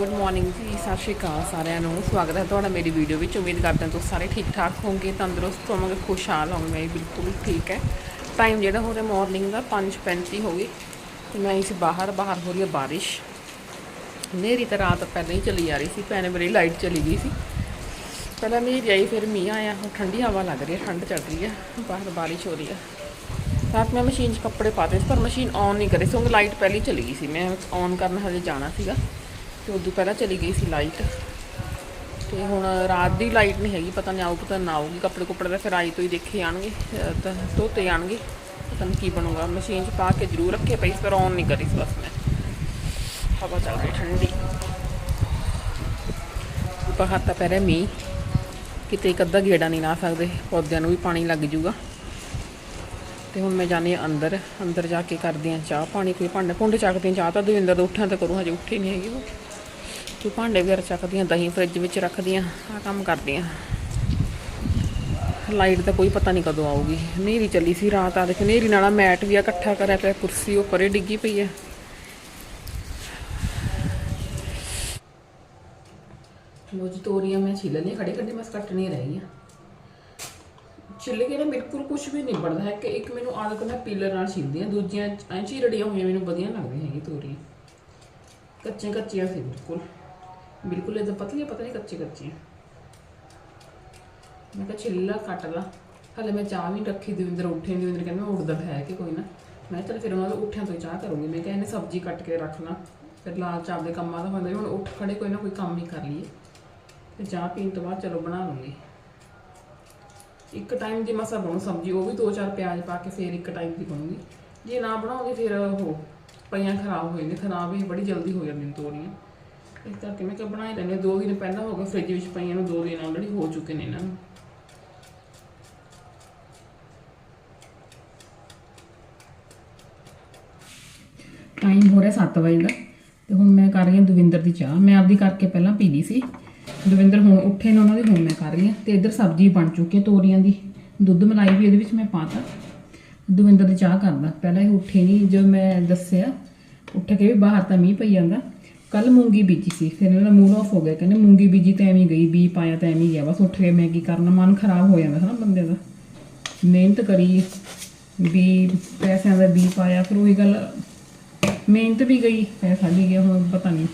Good morning ਜੀ, ਸਤਿ ਸ਼੍ਰੀ ਅਕਾਲ ਸਾਰਿਆਂ ਨੂੰ। ਸਵਾਗਤ ਹੈ ਤੁਹਾਡਾ ਮੇਰੀ ਵੀਡੀਓ ਵਿੱਚ। ਉਮੀਦ ਕਰਦੇ ਹਾਂ ਤੁਸੀਂ ਸਾਰੇ ਠੀਕ ਠਾਕ ਹੋਵੋਗੇ, ਤੰਦਰੁਸਤ ਹੋਵੋਗੇ ਖੁਸ਼ਹਾਲ ਹੋਵੋਗੇ। ਮੈਂ ਬਿਲਕੁਲ ਠੀਕ ਹੈ। ਟਾਈਮ ਜਿਹੜਾ ਹੋ ਰਿਹਾ ਮਾਰਨਿੰਗ ਦਾ 5:35 ਹੋ ਗਈ ਤੇ ਮੈਂ ਇਸ ਬਾਹਰ ਬਾਹਰ ਹੋ ਰਹੀ ਹੈ ਬਾਰਿਸ਼। ਨੇਰੀ ਤਾਂ ਰਾਤ ਪਹਿਲਾਂ ਹੀ ਚਲੀ ਜਾ ਰਹੀ ਸੀ, ਭੈਣੇ ਮੇਰੀ ਲਾਈਟ ਚਲੀ ਗਈ ਸੀ। ਪਹਿਲਾਂ ਮੇਰੀ ਆਈ, ਫਿਰ ਮੀਂਹ ਆਇਆ। ਹੁਣ ਠੰਡੀ ਹਵਾ ਲੱਗ ਰਹੀ ਹੈ, ਠੰਡ ਚੜ ਰਹੀ ਹੈ। ਬਾਹਰ ਬਾਰਿਸ਼ ਹੋ ਰਹੀ ਹੈ। ਰਾਤ ਮੈਂ ਮਸ਼ੀਨ 'ਚ ਕੱਪੜੇ ਪਾਤੇ ਸੀ, ਪਰ ਮਸ਼ੀਨ ਔਨ ਨਹੀਂ ਕਰੀ ਸੀ। ਕਿਉਂਕਿ ਲਾਈਟ ਪਹਿਲਾਂ ਹੀ ਚਲੀ ਗਈ ਸੀ। ਮੈਂ ਔਨ ਕਰਨ ਹਜੇ ਜਾਣਾ ਸੀਗਾ। ਤੇ ਉਦੋਂ ਪਹਿਲਾਂ ਚਲੀ ਗਈ ਸੀ ਲਾਈਟ। ਤੇ ਹੁਣ ਰਾਤ ਦੀ ਲਾਈਟ ਨਹੀਂ ਹੈਗੀ ਪਤਾ ਨਹੀਂ ਆਊ ਪਤਾ ਨਾ ਆਊਗੀ। ਕੱਪੜੇ ਕੁੱਪੜੇ ਦਾ ਫਿਰ ਆਈ ਤੋਂ ਹੀ ਦੇਖੇ ਆਣਗੇ ਤਾਂ ਧੋਤੇ ਆਣਗੇ ਪਤਾ ਨਹੀਂ ਕੀ ਬਣੂਗਾ। ਮਸ਼ੀਨ 'ਚ ਪਾ ਕੇ ਜ਼ਰੂਰ ਰੱਖੇ ਪਈ ਸੀ, ਪਰ ਔਨ ਨਹੀਂ ਕਰੀ ਸੀ ਬਸ ਮੈਂ। ਹਵਾ ਚੱਲ ਰਹੀ ਠੰਡੀ। ਬਾਹਰ ਤਾਂ ਪੈ ਰਿਹਾ ਮੀਂਹ। ਕਿਤੇ ਇੱਕ ਅੱਧਾ ਗੇੜਾ ਨਹੀਂ ਲਾ ਸਕਦੇ। ਪੌਦਿਆਂ ਨੂੰ ਵੀ ਪਾਣੀ ਲੱਗ ਜੂਗਾ। ਤੇ ਹੁਣ ਮੈਂ ਜਾਣੀ ਅੰਦਰ। ਅੰਦਰ ਜਾ ਕੇ ਕਰਦੀ ਆ ਚਾਹ ਪਾਣੀ ਕੋਈ ਭਾਂਡੇ ਭੁੰਡੇ ਚੱਕਦੀ ਹਾਂ। ਚਾਹ ਤਾਂ ਦਵਿੰਦਰ ਦਾ ਉੱਠਾਂ ਤੇ ਕਰੂ ਹਜੇ ਉੱਠੀ ਨਹੀਂ ਹੈਗੀ ਉਹ। ਤੇ ਭਾਂਡੇ ਵਗੈਰਾ ਚੱਕਦੀ ਹਾਂ ਦਹੀਂ ਫ੍ਰਿਜ ਵਿੱਚ ਰੱਖਦੀ ਹਾਂ ਆ ਕੰਮ ਕਰਦੀ ਹਾਂ ਲਾਈਟ ਦਾ ਕੋਈ ਪਤਾ ਨਹੀਂ ਕਦੋਂ ਆਊਗੀ। ਹਨੇਰੀ ਚੱਲੀ ਸੀ ਰਾਤ ਆ ਦੇਖ ਹਨੇਰੀ ਨਾਲ ਮੈਟ ਵੀ ਆ ਇਕੱਠਾ ਕਰਿਆ ਪਿਆ, ਕੁਰਸੀ ਉਹ ਪਰੇ ਡਿੱਗੀ ਪਈ ਹੈ ਮੋਜ ਤੋਰੀਆਂ ਮੈਂ ਛਿੱਲ ਲਈ ਖੜੀ ਖੜੀ ਬਸ ਕੱਟਣੀਆਂ ਰਹਿ ਗਈਆਂ ਛਿੱਲ ਕੇ ਨਾ ਬਿਲਕੁਲ ਕੁਝ ਵੀ ਨਹੀਂ ਬਣਦਾ ਹੈ ਕਿ ਇੱਕ ਮੈਨੂੰ ਆਦਤ ਮੈਂ ਪੀਲਰ ਨਾਲ ਛਿੱਲਦੀ ਆ, ਦੂਜੀਆਂ ਐਂ ਚੀਰੜੀਆਂ ਹੋਈਆਂ, ਮੈਨੂੰ ਵਧੀਆ ਲੱਗਦੀਆਂ ਹੈਗੀ ਤੋਰੀਆਂ। ਕੱਚੀਆਂ ਕੱਚੀਆਂ ਸੀ ਬਿਲਕੁਲ। ਬਿਲਕੁਲ ਇਹ ਤਾਂ ਪਤਲੀਆਂ ਪਤਾ ਨਹੀਂ ਕੱਚੀ ਕੱਚੀਆਂ ਮੈਂ ਕਿਹਾ ਛਿੱਲਾ ਕੱਟ ਲਾ। ਹਲੇ ਮੈਂ ਚਾਹ ਵੀ ਰੱਖੀ ਦਵਿੰਦਰ ਉੱਠੇ ਨੀ, ਦਵਿੰਦਰ ਕਹਿੰਦਾ ਮੈਂ ਉੱਠਦਾ ਤਾਂ ਹੈ ਕਿ ਕੋਈ ਨਾ। ਮੈਂ ਕਿਹਾ ਚੱਲ ਫਿਰ ਉਹਨਾਂ ਦੇ ਉੱਠਿਆਂ ਤੋਂ ਹੀ ਚਾਹ ਕਰੂੰਗੀ। ਮੈਂ ਕਿਹਾ ਇਹਨੇ ਸਬਜ਼ੀ ਕੱਟ ਕੇ ਰੱਖ ਲਾ। ਫਿਰ ਲਾਲ ਚਾਹ ਦੇ ਕੰਮਾਂ ਦਾ ਹੁੰਦਾ ਹੁਣ ਉੱਠ ਖੜੇ ਕੋਈ ਨਾ ਕੋਈ ਕੰਮ ਹੀ ਕਰ ਲਈਏ। ਤੇ ਚਾਹ ਪੀਣ ਤੋਂ ਬਾਅਦ ਚਲੋ ਬਣਾ ਲੂੰਗੀ। ਇੱਕ ਟਾਈਮ ਜੇ ਮਸਾ ਬਣੂ ਸਬਜ਼ੀ ਉਹ ਵੀ ਦੋ ਚਾਰ ਪਿਆਜ਼ ਪਾ ਕੇ ਫਿਰ ਇੱਕ ਟਾਈਮ ਦੀ ਬਣੂਗੀ। ਜੇ ਨਾ ਬਣਾਉਂਗੇ ਫਿਰ ਉਹ ਪਈਆਂ ਖਰਾਬ ਹੋ ਜਾਂਦੀਆਂ। ਖਰਾਬ ਵੀ ਬੜੀ ਜਲਦੀ ਹੋ ਜਾਂਦੀਆਂ ਤੋਰੀਆਂ। ਇਸ ਕਰਕੇ ਮੈਂ ਕਿਹਾ ਬਣਾਈ ਲੈਂਦੇ ਦੋ ਦਿਨ ਪਹਿਲਾਂ ਹੋ ਗਏ, ਫ੍ਰਿਜ ਵਿੱਚ ਪਈਆਂ ਨੂੰ ਦੋ ਦਿਨ ਆਲਰੇਡੀ ਹੋ ਚੁੱਕੇ ਨੇ ਇਹਨਾਂ ਨੂੰ। ਟਾਈਮ ਹੋ ਰਿਹਾ 7 ਵਜੇ ਦਾ ਤੇ ਹੁਣ ਮੈਂ ਕਰ ਰਹੀ ਹਾਂ ਦਵਿੰਦਰ ਦੀ ਚਾਹ। ਮੈਂ ਆਪਦੀ ਕਰਕੇ ਪਹਿਲਾਂ ਪੀ ਲਈ ਸੀ। ਦਵਿੰਦਰ ਹੁਣ ਉੱਠੇ ਨੇ ਉਹਨਾਂ ਦੀ, ਹੁਣ ਮੈਂ ਕਰ ਰਹੀ ਹਾਂ। ਤੇ ਇੱਧਰ ਸਬਜ਼ੀ ਬਣ ਚੁੱਕੀ ਹੈ ਤੋਰੀਆਂ ਦੀ। ਦੁੱਧ ਮਲਾਈ ਵੀ ਇਹਦੇ ਵਿੱਚ ਮੈਂ ਪਾਤਾ ਦਵਿੰਦਰ ਦੀ ਚਾਹ ਕਰਦਾ। ਪਹਿਲਾਂ ਇਹ ਉੱਠੇ ਨਹੀਂ ਜੋ ਮੈਂ ਦੱਸਿਆ, ਉੱਠ ਕੇ ਵੀ ਬਾਹਰ ਤਾਂ ਮੀਂਹ ਪਈ ਜਾਂਦਾ। ਕੱਲ ਮੂੰਗੀ ਬੀਜੀ ਸੀ, ਫਿਰ ਇਹਨਾਂ ਦਾ ਮੂਡ ਆਫ ਹੋ ਗਿਆ, ਕਹਿੰਦੇ ਮੂੰਗੀ ਬੀਜੀ ਤਾਂ ਐਵੇਂ ਗਈ ਬੀ ਪਾਇਆ ਤਾਂ ਐਵੇਂ ਗਿਆ, ਬਸ ਉੱਠ ਕੇ ਮੈਂ ਕੀ ਕਰਨਾ, ਮਨ ਖਰਾਬ ਹੋ ਜਾਂਦਾ ਹੈ ਨਾ ਬੰਦੇ ਦਾ। ਮਿਹਨਤ ਕਰੀ, ਵੀ ਪੈਸਿਆਂ ਦਾ ਬੀ ਪਾਇਆ, ਫਿਰ ਉਹੀ ਗੱਲ, ਮਿਹਨਤ ਵੀ ਗਈ, ਪੈਸਾ ਵੀ ਗਿਆ, ਹੁਣ ਪਤਾ ਨਹੀਂ।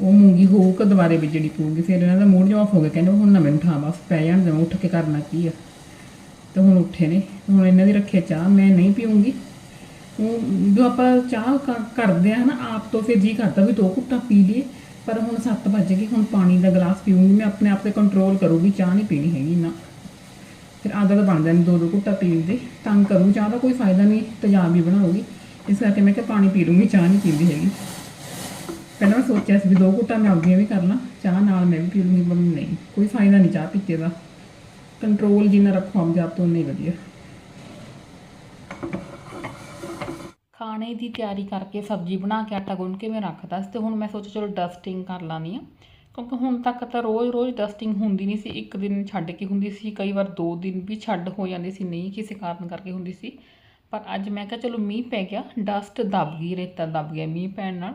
ਉਹ ਮੂੰਗੀ ਹੋ ਕੇ ਦੁਬਾਰੇ ਬੀਜਣੀ ਪਊਗੀ, ਫਿਰ ਇਹਨਾਂ ਦਾ ਮੂਡ ਜਿਹਾ ਆਫ ਹੋ ਗਿਆ, ਕਹਿੰਦੇ ਹੁਣ ਨਾ ਮੈਨੂੰ ਉਠਾ, ਬਸ ਪੈ ਜਾਣ ਦੇ ਉੱਠ ਕੇ ਕਰਨਾ ਕੀ ਆ। ਤੇ ਹੁਣ ਉੱਠੇ ਨੇ, ਹੁਣ ਇਹਨਾਂ ਦੀ ਰੱਖਿਆ ਚਾਹ, ਮੈਂ ਨਹੀਂ ਪੀਉਂਗੀ ਉਹ ਜੋ ਆਪਾਂ ਚਾਹ ਕ- ਕਰਦੇ ਆ ਨਾ, ਆਪ ਤੋਂ ਫਿਰ ਜੀ ਕਰਦਾ ਵੀ ਦੋ ਘੁੱਟਾਂ ਪੀ ਲਈਏ। ਪਰ ਹੁਣ 7 ਵੱਜ ਗਏ, ਹੁਣ ਪਾਣੀ ਦਾ ਗਲਾਸ ਪੀਉਂਗੀ ਮੈਂ ਆਪਣੇ ਆਪ ਤੇ ਕੰਟਰੋਲ ਕਰੂੰਗੀ, ਚਾਹ ਨਹੀਂ ਪੀਣੀ ਹੈਗੀ ਨਾ ਫਿਰ ਆਦਤ ਬਣ ਜਾਂਦੀ ਦੋ ਦੋ ਘੁੱਟਾਂ ਪੀਣ ਦੀ। ਤੰਗ ਕਰੂ, ਚਾਹ ਦਾ ਕੋਈ ਫਾਇਦਾ ਨਹੀਂ, ਤੇਜ਼ਾਬ ਵੀ ਬਣਾਉਗੀ ਇਸ ਕਰਕੇ ਮੈਂ ਕਿਹਾ ਪਾਣੀ ਪੀ ਲੂੰਗੀ ਚਾਹ ਨਹੀਂ ਪੀਂਦੀ ਹੈਗੀ। ਪਹਿਲਾਂ ਮੈਂ ਸੋਚਿਆ ਸੀ ਵੀ ਦੋ ਘੁੱਟਾਂ ਮੈਂ ਆਪਦੀਆਂ ਵੀ ਕਰ ਲਾਂ, ਚਾਹ ਨਾਲ ਮੈਂ ਵੀ ਪੀ ਲੂੰਗੀ ਪਰ ਨਹੀਂ, ਕੋਈ ਫਾਇਦਾ ਨਹੀਂ ਚਾਹ ਪੀਤੇ ਦਾ। ਕੰਟਰੋਲ ਜਿੰਨਾ ਰੱਖੋ ਆਪਣੇ ਆਪ ਤੋਂ ਨਹੀਂ ਵਧੀਆ। ਖਾਣੇ ਦੀ ਤਿਆਰੀ ਕਰਕੇ ਸਬਜ਼ੀ ਬਣਾ ਕੇ ਆਟਾ ਗੁੰਨ ਕੇ ਮੈਂ ਰੱਖਦਾ ਸੀ ਤੇ ਹੁਣ ਮੈਂ ਸੋਚਿਆ ਚਲੋ ਡਸਟਿੰਗ ਕਰ ਲਾਨੀ ਆ ਕਿਉਂਕਿ ਹੁਣ ਤੱਕ ਤਾਂ ਰੋਜ਼-ਰੋਜ਼ ਡਸਟਿੰਗ ਹੁੰਦੀ ਨਹੀਂ ਸੀ। ਇੱਕ ਦਿਨ ਛੱਡ ਕੇ ਹੁੰਦੀ ਸੀ, ਕਈ ਵਾਰ ਦੋ ਦਿਨ ਵੀ ਛੱਡ ਹੋ ਜਾਂਦੀ ਸੀ, ਨਹੀਂ ਕਿਸੇ ਕਾਰਨ ਕਰਕੇ ਹੁੰਦੀ ਸੀ। ਪਰ ਅੱਜ ਮੈਂ ਕਿਹਾ ਚਲੋ ਮੀਂਹ ਪੈ ਗਿਆ ਡਸਟ ਦਬ ਗਈ, ਰੇਤਾ ਦਬ ਗਿਆ ਮੀਂਹ ਪੈਣ ਨਾਲ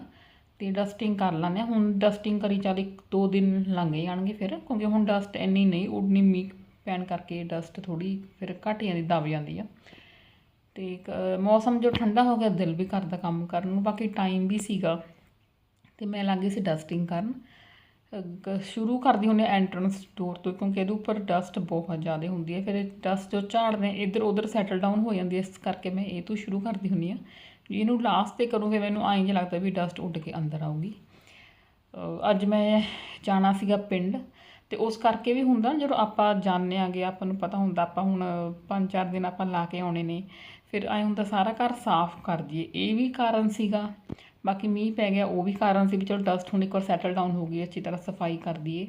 ਤੇ ਡਸਟਿੰਗ ਕਰ ਲੈਂਦੇ ਹਾਂ। ਹੁਣ ਡਸਟਿੰਗ ਕਰੀ ਚੱਲ ਇੱਕ ਦੋ ਦਿਨ ਲੰਘ ਜਾਣਗੇ ਫਿਰ, ਕਿਉਂਕਿ ਹੁਣ ਡਸਟ ਇੰਨੀ ਨਹੀਂ ਉੱਡਣੀ ਮੀਂਹ ਪੈਣ ਕਰਕੇ ਡਸਟ ਥੋੜੀ ਫਿਰ ਘੱਟ ਜਾਂਦੀ ਦਬ ਜਾਂਦੀ ਆ। ਤੇ ਇੱਕ, ਮੌਸਮ ਜੋ ਠੰਡਾ ਹੋ ਗਿਆ ਦਿਲ ਵੀ ਕਰਦਾ ਕੰਮ ਕਰਨ ਨੂੰ। ਬਾਕੀ ਟਾਈਮ ਵੀ ਸੀਗਾ ਤੇ ਮੈਂ ਲੱਗ ਗਈ ਸੀ ਡਸਟਿੰਗ ਕਰਨ। ਸ਼ੁਰੂ ਕਰਦੀ ਹੁੰਦੀ ਐਂਟਰੈਂਸ ਡੋਰ ਤੋਂ ਕਿਉਂਕਿ ਇਹਦੇ ਉੱਪਰ ਡਸਟ ਬਹੁਤ ਜ਼ਿਆਦਾ ਹੁੰਦੀ ਹੈ। ਫਿਰ ਡਸਟ ਜੋ ਝਾੜਦੇ ਇੱਧਰ ਉੱਧਰ ਸੈਟਲ ਡਾਊਨ ਹੋ ਜਾਂਦੀ ਹੈ। ਇਸ ਕਰਕੇ ਮੈਂ ਇਹ ਤੋਂ ਸ਼ੁਰੂ ਕਰਦੀ ਹੁੰਦੀ ਹਾਂ। ਇਹਨੂੰ ਲਾਸਟ ਤੇ ਕਰੂੰਗੇ ਮੈਨੂੰ ਐਂ ਜਿਹਾ ਲੱਗਦਾ ਵੀ ਡਸਟ ਉੱਡ ਕੇ ਅੰਦਰ ਆਊਗੀ। ਅੱਜ ਮੈਂ ਜਾਣਾ ਸੀਗਾ ਪਿੰਡ ਤੇ ਉਸ ਕਰਕੇ ਵੀ ਹੁੰਦਾ ਜਦੋਂ ਆਪਾਂ ਜਾਂਦੇ ਆਗੇ ਆਪਾਂ ਨੂੰ ਪਤਾ ਹੁੰਦਾ ਆਪਾਂ ਹੁਣ ਪੰਜ ਚਾਰ ਦਿਨ ਆਪਾਂ ਲਾ ਕੇ ਆਉਣੇ ਨੇ। ਫਿਰ ਐਂ ਹੁੰਦਾ ਸਾਰਾ ਘਰ ਸਾਫ਼ ਕਰ ਦਈਏ। ਇਹ ਵੀ ਕਾਰਨ ਸੀਗਾ। ਬਾਕੀ ਮੀਂਹ ਪੈ ਗਿਆ, ਉਹ ਵੀ ਕਾਰਨ ਸੀ ਵੀ ਚਲੋ ਡਸਟ ਹੁਣ ਇੱਕ ਵਾਰ ਸੈਟਲ ਡਾਊਨ ਹੋ ਗਈ, ਅੱਛੀ ਤਰ੍ਹਾਂ ਸਫ਼ਾਈ ਕਰ ਦਈਏ।